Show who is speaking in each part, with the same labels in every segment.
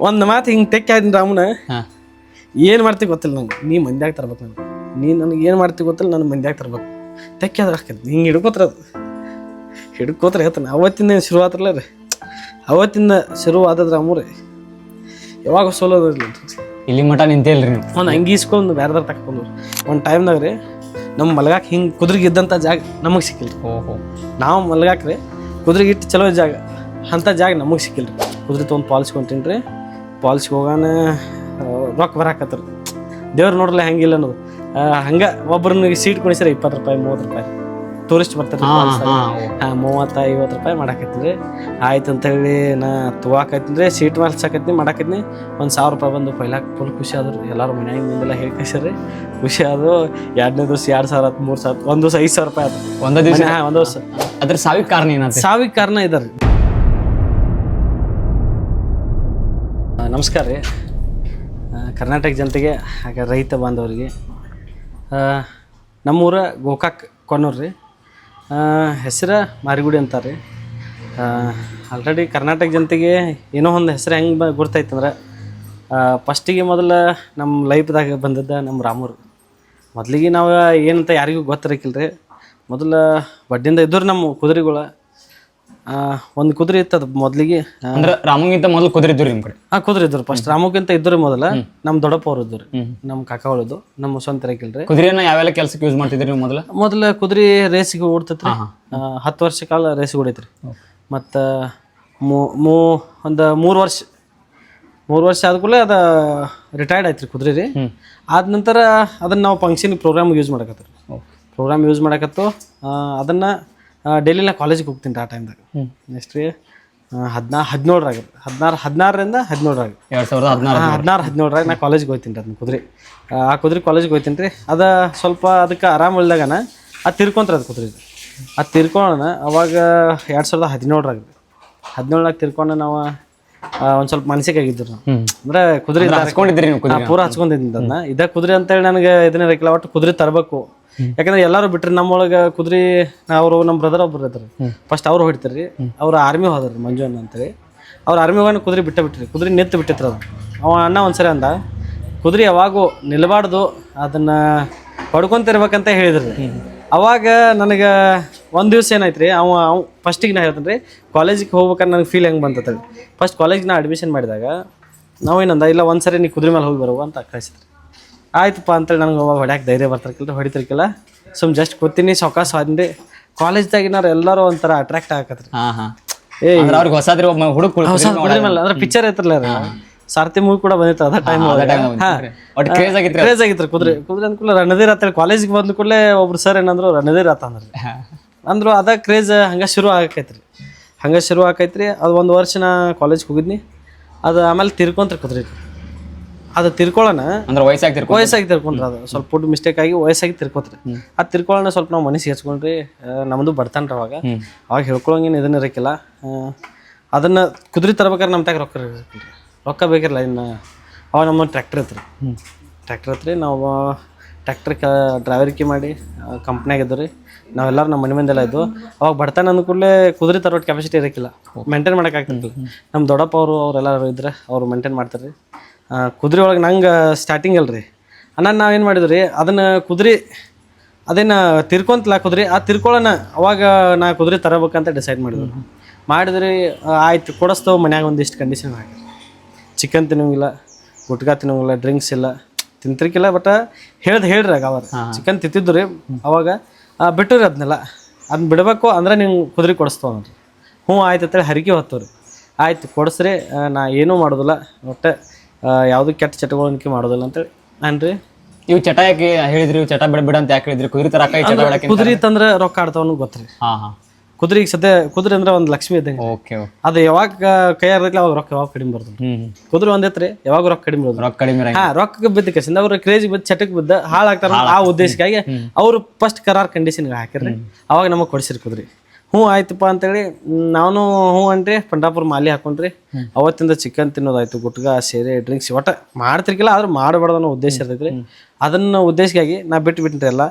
Speaker 1: ಒಂದು ಮಾತು ಹಿಂಗೆ ತೆಕ್ಕ ಆಯ್ತು ರಾಮನ
Speaker 2: ಹಾ.
Speaker 1: ಏನು ಮಾಡ್ತಿ ಗೊತ್ತಿಲ್ಲ ನಂಗೆ. ನೀ ಮಂದ್ಯಾಗ ತರ್ಬೇಕು ನನಗೆ ನೀ ನನಗೆ ಏನು ಮಾಡ್ತಿ ಗೊತ್ತಿಲ್ಲ ನಾನು ಮಂದ್ಯಾಗ ತರ್ಬೇಕು. ತೆಕ್ಕ ಆದ್ರೆ ಆಕೈತಿ. ಹಿಂಗೆ ಹಿಡ್ಕೋತ್ರ ಅದು. ಹಿಡ್ಕೋತ್ರ ಹೇಳ್ತಾನೆ ಅವತ್ತಿಂದ ಶುರು ಆತ್ರಲ್ಲ ರೀ? ಅವತ್ತಿಂದ ಶುರು ಆದದ್ರ ರೀ. ಯಾವಾಗ ಸೋಲೋದಿಲ್ಲ
Speaker 2: ಇಲ್ಲಿ ಮಠ ನಿಂತೇಲ್ರಿ ನೀವು?
Speaker 1: ಒಂದು ಅಂಗಿ ಇಸ್ಕೊಂಡು ಬೇರೆದಾರ ತಕ್ಕೊಂಡು ಒಂದು ಟೈಮ್ದಾಗ ರೀ ನಮ್ಮ ಮಲಗಾಕ ಹಿಂಗೆ ಕುದುರೆಗೆ ಇದ್ದಂಥ ಜಾಗ ನಮಗೆ ಸಿಕ್ಕಿಲ್ಲ ರೀ
Speaker 2: ಓಹೋ.
Speaker 1: ನಾವು ಮಲ್ಗಾಕ್ರಿ ಕುದುರೆಗೆ ಇಟ್ಟು ಚಲೋ ಜಾಗ ಅಂಥ ಜಾಗ ನಮಗೆ ಸಿಕ್ಕಿಲ್ಲ ರೀ ಕುದುರೆ ತೊಗೊಂಡು ಪಾಲಿಸ್ ಕೊಂತೀನಿ ರೀ ಪಾಲಿಸ್ಗೆ ಹೋಗಾನ ರೊಕ್ಕ ಬರಾಕತ್ತರ. ದೇವ್ರು ನೋಡಲ್ಲ ಹೆಂಗಿಲ್ಲ ಅನ್ನೋದು. ಹಂಗೆ ಒಬ್ಬರನ್ನ ಸೀಟ್ ಕೊಡಿಸ್ರಿ ಇಪ್ಪತ್ತು ರೂಪಾಯಿ ಮೂವತ್ತು ರೂಪಾಯಿ. ಟೂರಿಸ್ಟ್ ಬರ್ತಾರೆ
Speaker 2: ಹಾ
Speaker 1: ಮೂವತ್ತ ಐವತ್ತು ರೂಪಾಯಿ ಮಾಡಾಕತ್ತೀನಿ ಆಯ್ತು ಅಂತೇಳಿ ನಾ ತೊಗಾಕತ್ತೀನಿ ಸೀಟ್ ಮಾಡ್ಸಕತ್ನಿ ಮಾಡಾಕತ್ನಿ ಒಂದು ಸಾವಿರ ರೂಪಾಯಿ ಬಂದು ಪೈಲಾಕ್ ಫುಲ್ ಖುಷಿ ಆದ್ರು. ಎಲ್ಲರೂ ಮನ್ಯಾಗ ನಿಂದೆಲ್ಲ ಹೇಳಿ ಕಳ್ಸ್ರಿ ಖುಷಿ ಆದ್ರು ಎರಡನೇ ದಿವಸ ಎರಡು ಸಾವಿರ ಹತ್ತು ಮೂರು ಸಾವಿರ ಒಂದು ದಿವಸ ಐದು ಸಾವಿರ ರೂಪಾಯಿ ಆಯ್ತು
Speaker 2: ಒಂದು ದಿವಸ?
Speaker 1: ಹಾಂ ಒಂದು ದಿವಸ.
Speaker 2: ಅದ್ರ ಸಾವಿಗೆ ಕಾರಣ ಏನಾದ್ರು?
Speaker 1: ಸಾವಿಗೆ ಕಾರಣ ಇದಾರೆ ನಮಸ್ಕಾರ ರೀ. ಕರ್ನಾಟಕ ಜನತೆಗೆ, ಹಾಗೆ ರೈತ ಬಾಂಧವರಿಗೆ. ನಮ್ಮೂರ ಗೋಕಾಕ್ ಕೊನೂರು ರೀ. ಹೆಸರು ಮಾರಿಗುಡಿ ಅಂತಾರೆ ರೀ. ಆಲ್ರೆಡಿ ಕರ್ನಾಟಕ ಜನತೆಗೆ ಏನೋ ಒಂದು ಹೆಸರು ಹೆಂಗೆ ಬ ಗುರ್ತೈತಂದ್ರೆ ಫಸ್ಟಿಗೆ ಮೊದಲ ನಮ್ಮ ಲೈಫ್ದಾಗ ಬಂದದ್ದ ನಮ್ಮ ರಾಮೂರು. ಮೊದಲಿಗೆ ನಾವು ಏನಂತ ಯಾರಿಗೂ ಗೊತ್ತಿರಕಿಲ್ಲ ರೀ ಮೊದಲ ಬಡ್ಡಿಂದ ಇದ್ದರು ನಮ್ಮ ಕುದುರೆಗಳ ಒಂದು ಕುದುರೆ ಇತ್ತು ಅದು ಮೊದಲಿಗೆ.
Speaker 2: ಅಂದ್ರ ರಾಮಂಗಿಂತ ಮೊದಲು ಕುದುರಿದ್ದು ನಿಮ್ ಕಡೆ?
Speaker 1: ಆ ಕುದುರೆ ಇದ್ರು ಫಸ್ಟ್ ರಾಮುಗಿಂತ ಇದ್ರು ಮೊದಲ. ನಮ್ಮ ದೊಡ್ಡಪ್ಪ ಅವ್ರು ಇದ್ರು
Speaker 2: ನಮ್
Speaker 1: ನಮ್ಮ ಕಾಕಾಗಳಿದ್ದು ನಮ್ಮ ಸ್ವಂತ ಇರಕಿಲ್ರಿ
Speaker 2: ಕುದುರೆನ ಯಾವೆಲ್ಲ ಕೆಲ್ಸಕ್ಕೆ ಯೂಸ್ ಮಾಡ್ತಿದ್ರಿ ನೀವು ಮೊದಲ?
Speaker 1: ಮೊದಲ ಕುದುರೆ ರೇಸಿಗೆ ಓಡ್ತೈತ್ರಿ. ಹತ್ತು ವರ್ಷ ಕಾಲ ರೇಸಿಗೆ ಓಡೈತ್ರಿ. ಮತ್ತ ಮೂ ಮೂ ಒಂದು ಮೂರು ವರ್ಷ. ಮೂರು ವರ್ಷ ಆದ್ಕೂಲೆ ಅದು ರಿಟೈರ್ಡ್ ಆಯ್ತು ರೀ ಕುದುರೆ ರೀ. ಆದ ನಂತರ ಅದನ್ನ ನಾವು ಫಂಕ್ಷನ್ ಪ್ರೋಗ್ರಾಮ್ ಯೂಸ್ ಮಾಡಕತ್ತೀವಿ ಪ್ರೋಗ್ರಾಮ್ ಯೂಸ್ ಮಾಡಕತ್ತು ಅದನ್ನು ಡೈಲಿ ನಾ ಕಾಲೇಜಿಗೆ ಹೋಗ್ತೀನಿ ಆ ಟೈಮ್ದಾಗ. ನೆಕ್ಸ್ಟ್ ರೀ ಹದಿನಾ ಹದಿನೇಳರಾಗ ಹದಿನಾರು ಹದಿನಾರರಿಂದ ಹದಿನೇಳರಾಗ
Speaker 2: ಎರಡು ಸಾವಿರದ ಹದಿನಾರು
Speaker 1: ಹದಿನಾರು ಹದಿನೇಳರಾಗ ನಾ ಕಾಲೇಜಿಗೆ ಹೋಗ್ತೀನಿ ರೀ ಅದನ್ನ ಕುದುರೆ. ಆ ಕುದುರೆ ಕಾಲೇಜಿಗೆ ಹೋಗ್ತೀನಿ ರೀ ಅದ ಸ್ವಲ್ಪ ಅದಕ್ಕೆ ಆರಾಮ ಉಳ್ದಾಗನ ಅದು ತಿರ್ಕೊಂತ್ರಿ ಅದು ಕುದುರೆ. ಅದು ತಿರ್ಕೊಳ್ಳೋಣ ಅವಾಗ ಎರಡು ಸಾವಿರದ ಹದಿನೇಳರಾಗ ಹದಿನೇಳಾಗ ತಿರ್ಕೊಂಡ ನಾವು ಒಂದು ಸ್ವಲ್ಪ ಮನಸ್ಸಿಗೆ ಆಗಿದ್ರು ನಾವು. ಅಂದ್ರೆ ಕುದುರೆ
Speaker 2: ಹಚ್ಕೊಂಡಿದ್ರಿ ನೀವು ಕುದುರೆ.
Speaker 1: ಪೂರ ಹಚ್ಕೊಂಡಿದ್ದೀನಿ ಅದನ್ನ ಇದ ಕುದುರೆ ಅಂತೇಳಿ ನನಗೆ ಇದನ್ನ ಇರಕ್ಕಿಲ್ಲ ಒಟ್ಟು ಕುದುರೆ ತರಬೇಕು. ಯಾಕಂದ್ರೆ ಎಲ್ಲಾರು ಬಿಟ್ರಿ ನಮ್ಮೊಳಗೆ ಕುದ್ರಿ ಅವರು ನಮ್ಮ ಬ್ರದರ್ ಒಬ್ರು ಇರ್ತಾರೆ. ಫಸ್ಟ್ ಅವ್ರು ಹೊಡಿತಾರ್ರಿ. ಅವ್ರು ಆರ್ಮಿ ಹೋದ್ರಿ ಮಂಜು ಅಣ್ಣ ಅಂತೇಳಿ. ಅವ್ರ ಆರ್ಮಿ ಹೋಗಿ ಕುದುರೆ ಬಿಟ್ಟ ಬಿಟ್ರಿ. ಕುದ್ರಿ ನಿಂತು ಬಿಟ್ಟಿತ್ರ ಅದು ಅವ ಅಣ್ಣ ಒಂದ್ಸರಿ ಅಂದ ಕುದುರೆ ಯಾವಾಗೂ ನಿಲ್ಬಾರ್ದು ಅದನ್ನ ಹೊಡ್ಕೊಂತಿರ್ಬೇಕಂತ ಹೇಳಿದ್ರಿ. ಅವಾಗ ನನಗೆ ಒಂದು ದಿವ್ಸ ಏನಾಯ್ತು ರೀ ಅವ ಅವ್ ಫಸ್ಟಿಗೆ ನಾ ಹೇಳ್ತೇನೆ ರೀ ಕಾಲೇಜಿಗೆ ಹೋಗ್ಬೇಕಾದ್ರೆ ನನಗೆ ಫೀಲ್ ಹೆಂಗೆ ಬಂತಂತೇಳಿ. ಫಸ್ಟ್ ಕಾಲೇಜ್ನ ನಾ ಅಡ್ಮಿಷನ್ ಮಾಡಿದಾಗ ನಾವೇನಂದ ಇಲ್ಲ ಒಂದ್ಸರಿ ನೀ ಕುದುರೆ ಮೇಲೆ ಹೋಗಿ ಬರುವ ಅಂತ ಕಳಿಸಿದ್ರಿ. ಆಯ್ತಪ್ಪ ಅಂತೇಳಿ ನನಗೆ ಅವಾಗ ಹೊಡ್ಯಾಕೆ ಧೈರ್ಯ ಬರ್ತಿರ್ಕಿಲ್ಲ ಹೊಡಿತಿರ್ಕಿಲ್ಲ ಸುಮ್ ಜಸ್ಟ್ ಕೂತೀನಿ ಸೊಕಾಸ್ ಆದ್ರಿ ಕಾಲೇಜ್ದಾಗಿನಾರು ಎಲ್ಲರೂ ಒಂಥರ ಅಟ್ರಾಕ್ಟ್ ಆಗತ್ರಿ
Speaker 2: ಹಾ ಹಾ.
Speaker 1: ಏ
Speaker 2: ಅಂದ್ರೆ ಅವ್ರಿಗೆ ಹೊಸದ್ರಿ ಒಬ್ಬ ಹುಡುಗ
Speaker 1: ಹೊಸ ಮೇಲೆ ಅಂದ್ರೆ ಪಿಕ್ಚರ್ ಐತ್ರಲ್ಲ ರೀ. ಸಾರಥಿ ಮೂವಿ ಕೂಡ ಬಂದಿತ್ತು ಅದ ಟೈಮ್
Speaker 2: ಒಟ್ಟು ಕ್ರೇಜ್ ಆಗಿತ್ರಿ
Speaker 1: ಕ್ರೇಜ್ ಆಗಿತ್ರಿ ಕುದುರೆ. ಕುದುರೆ ಅಂದ್ಕೂಲ ರಣಧೀರ್ ಅಂತೇಳಿ ಕಾಲೇಜಿಗೆ ಬಂದ ಕೂಡಲೇ ಒಬ್ರು ಸರ್ ಏನಂದ್ರು ರಣಧೀರ್ ಆತ ಅಂದ್ರಿ. ಅಂದ್ರು ಅದ ಕ್ರೇಜ್ ಹಂಗ ಶುರು ಆಗಕೈತ್ರಿ. ಹಂಗ ಶುರು ಆಕೈತ್ರಿ ಅದು ಒಂದು ವರ್ಷ ನಾ ಕಾಲೇಜ್ಗೆ ಹೋಗಿದ್ನಿ. ಅದು ಆಮೇಲೆ ತಿರ್ಕೊಂತ್ರಿ ಕುದುರೆ. ಅದು ತಿರ್ಕೊಳ್ಳೋಣ.
Speaker 2: ಅಂದ್ರೆ ವಯಸ್ಸಾಗಿ ವಯಸ್ಸಾಗ್ತಿರ್ಕೊ
Speaker 1: ವಯಸ್ಸಾಗಿ ತಿರ್ಕೊಂಡ್ರಿ ಅದು. ಸ್ವಲ್ಪ ಫುಡ್ ಮಿಸ್ಟೇಕ್ ಆಗಿ ವಯಸ್ಸಾಗಿ ತಿರ್ಕೊತ್ರಿ. ಅದು ತಿರ್ಕೊಳ್ಳೋಣ ಸ್ವಲ್ಪ ನಾವು ಮನಸ್ಸಿಗೆ ಹಚ್ಕೊಂಡ್ರಿ. ನಮ್ದು ಬಡ್ತಾನ್ರಿ ಅವಾಗ. ಅವಾಗ ಹೇಳ್ಕೊಳಂಗೇನು ಇದನ್ನ ಇರಕ್ಕಿಲ್ಲ ಅದನ್ನ ಕುದುರೆ ತರ್ಬೇಕಾದ್ರೆ ನಮ್ಮ ತಾಗ ರೊಕ್ಕ ಇರಕ್ಕಿಲ್ಲ ರೊಕ್ಕ ಬೇಕಿರಲ್ಲ ಇನ್ನು. ಅವಾಗ ನಮ್ಮ ಟ್ರ್ಯಾಕ್ಟರ್ ಐತ್ರಿ ಟ್ರ್ಯಾಕ್ಟರ್ ಐತ್ರಿ ನಾವು ಟ್ರ್ಯಾಕ್ಟರ್ ಕ ಡ್ರೈವರ್ಕಿ ಮಾಡಿ ಕಂಪ್ನಿಯಾಗ ಇದ್ದು ರೀ ನಾವೆಲ್ಲರೂ ನಮ್ಮ ಮನೆ ಮಂದೆಲ್ಲ ಇದ್ದು ಅವಾಗ ಬರ್ತಾನೆ ಅಂದ ಕೂಡಲೇ ಕುದುರೆ ತರೋಟ್ ಕೆಪಾಸಿಟಿ ಇರಕ್ಕಿಲ್ಲ ಮೇಂಟೈನ್ ಮಾಡೋಕ್ಕಾಗ್ತಿರ್ಲಿಲ್ಲ ನಮ್ಮ ದೊಡ್ಡಪ್ಪ ಅವರು ಅವರೆಲ್ಲರೂ ಇದ್ರೆ ಅವರು ಮೇಂಟೈನ್ ಮಾಡ್ತಾರೆ ರೀ ಕುದುರೆ ಒಳಗೆ ನಂಗೆ ಸ್ಟಾರ್ಟಿಂಗ್ ಅಲ್ರಿ. ಅಣ್ಣ ನಾವೇನು ಮಾಡಿದ್ವಿ ರೀ ಅದನ್ನು ಕುದುರೆ ಅದೇನು ತಿರ್ಕೊಂತಲ್ಲ ಕುದುರೆ ಆ ತಿರ್ಕೊಳ್ಳೋಣ ಅವಾಗ ನಾ ಕುದುರೆ ತರಬೇಕಂತ ಡಿಸೈಡ್ ಮಾಡಿದ್ರು ಮಾಡಿದ್ರಿ ಆಯ್ತು ಕೊಡಿಸ್ತೇವೆ ಮನ್ಯಾಗ ಒಂದಿಷ್ಟು ಕಂಡೀಷನ್ ಹಾಕಿ ಚಿಕನ್ ತಿನ್ನೋಂಗಿಲ್ಲ ಗುಟ್ಕಾ ತಿನ್ನೋಂಗಿಲ್ಲ ಡ್ರಿಂಕ್ಸ್ ಇಲ್ಲ ತಿಂತಿರ್ಕಿಲ್ಲ ಬಟ್ ಹೇಳ್ದು ಹೇಳ್ರಿ ಆಗ ಅವಾಗ ಚಿಕನ್ ತಿಂತಿದ್ದು ರೀ ಅವಾಗ ಬಿಟ್ಟು ರೀ ಅದನ್ನೆಲ್ಲ ಅದನ್ನ ಬಿಡಬೇಕು ಅಂದ್ರೆ ನೀವು ಕುದುರೆ ಕೊಡಿಸ್ತೇವೆ ನೋಡ್ರಿ ಹ್ಞೂ ಆಯ್ತು ಅಂತೇಳಿ ಹರಿಕೆ ಹೊತ್ತವ್ರಿ ಆಯ್ತು ಕೊಡಿಸ್ರಿ ನಾ ಏನೂ ಮಾಡೋದಿಲ್ಲ ಒಟ್ಟು ಯಾವುದು ಕೆಟ್ಟ ಚಟುವಟಿಕೆ ಮಾಡೋದಿಲ್ಲ ಅಂತೇಳಿ. ನಾನು
Speaker 2: ಇವು ಚಟ ಯಾಕೆ ಹೇಳಿದ್ರಿ? ಇವ್ ಚಟ ಬಿಡ ಬಿಡ ಅಂತ ಯಾಕೆ ಹೇಳಿದ್ರಿ? ಕುದುರೆ ತರ ಚಟ ಬಿಡಕ್ಕೆ
Speaker 1: ಕುದುರೆ ತಂದ್ರೆ ರೊಕ್ಕ ಆಡ್ತಾವನು ಗೊತ್ತ್ರಿ.
Speaker 2: ಹಾ ಹಾ.
Speaker 1: ಕುದುರೆಗೆ ಸದ್ಯ ಕುದುರೆ ಅಂದ್ರೆ ಒಂದು ಲಕ್ಷ್ಮಿ ಇದ್ದಂಗೆ.
Speaker 2: ಓಕೆ
Speaker 1: ಅದು ಯಾವಾಗ ಕೈ ಇರ್ತೈತಿ ಅವಾಗ ರೊಕ್ಕ ಯಾವಾಗ ಕಡಿಮೆ ಬರ್ತದೆ. ಕುದುರೆ ಒಂದೈತ್ರಿ ಯಾವಾಗ ರೊಕ್ಕ ಕಡಿಮೆ ಬರ್ತದೆ
Speaker 2: ರೊಕ್ಕ ಕಡಿಮೆ
Speaker 1: ಹಾ ರೊಕ್ಕ ಬಿದ್ದ ಕಸಿಂದ ಅವ್ರ ಕ್ರೇಜ್ ಬಿದ್ದ ಚಟಕ್ ಬಿದ್ದ ಹಾಳಾಗ್ತಾರ ಆ ಉದ್ದೇಶಕ್ಕಾಗಿ ಅವ್ರು ಫಸ್ಟ್ ಕರಾರ್ ಕಂಡೀಷನ್ಗೆ ಹಾಕಿರ್ರಿ. ಅವಾಗ ನಮಗೆ ಕೊಡಿಸಿರಿ ಕುದ್ರಿ. ಹ್ಞೂ ಆಯ್ತಪ್ಪ ಅಂತೇಳಿ ನಾನು ಹ್ಞೂ ಅನ್ರಿ ಪಂಡಾಪುರ ಮಾಲಿ ಹಾಕೊಂಡ್ರಿ. ಅವತ್ತಿಂದ ಚಿಕನ್ ತಿನ್ನೋದಾಯ್ತು ಗುಟ್ಗ ಸೇರೆ ಡ್ರಿಂಕ್ಸ್ ಒಟ್ಟ ಮಾಡ್ತಿರ್ಕಿಲ್ಲ ಆದ್ರೆ ಮಾಡಬಾರ್ದು ಅನ್ನೋ ಉದ್ದೇಶ ಇರ್ತೈತ್ರಿ. ಅದನ್ನ ಉದ್ದೇಶಕ್ಕಾಗಿ ನಾ ಬಿಟ್ಟು ಬಿಟ್ಟಿನ್ರಿ ಎಲ್ಲ.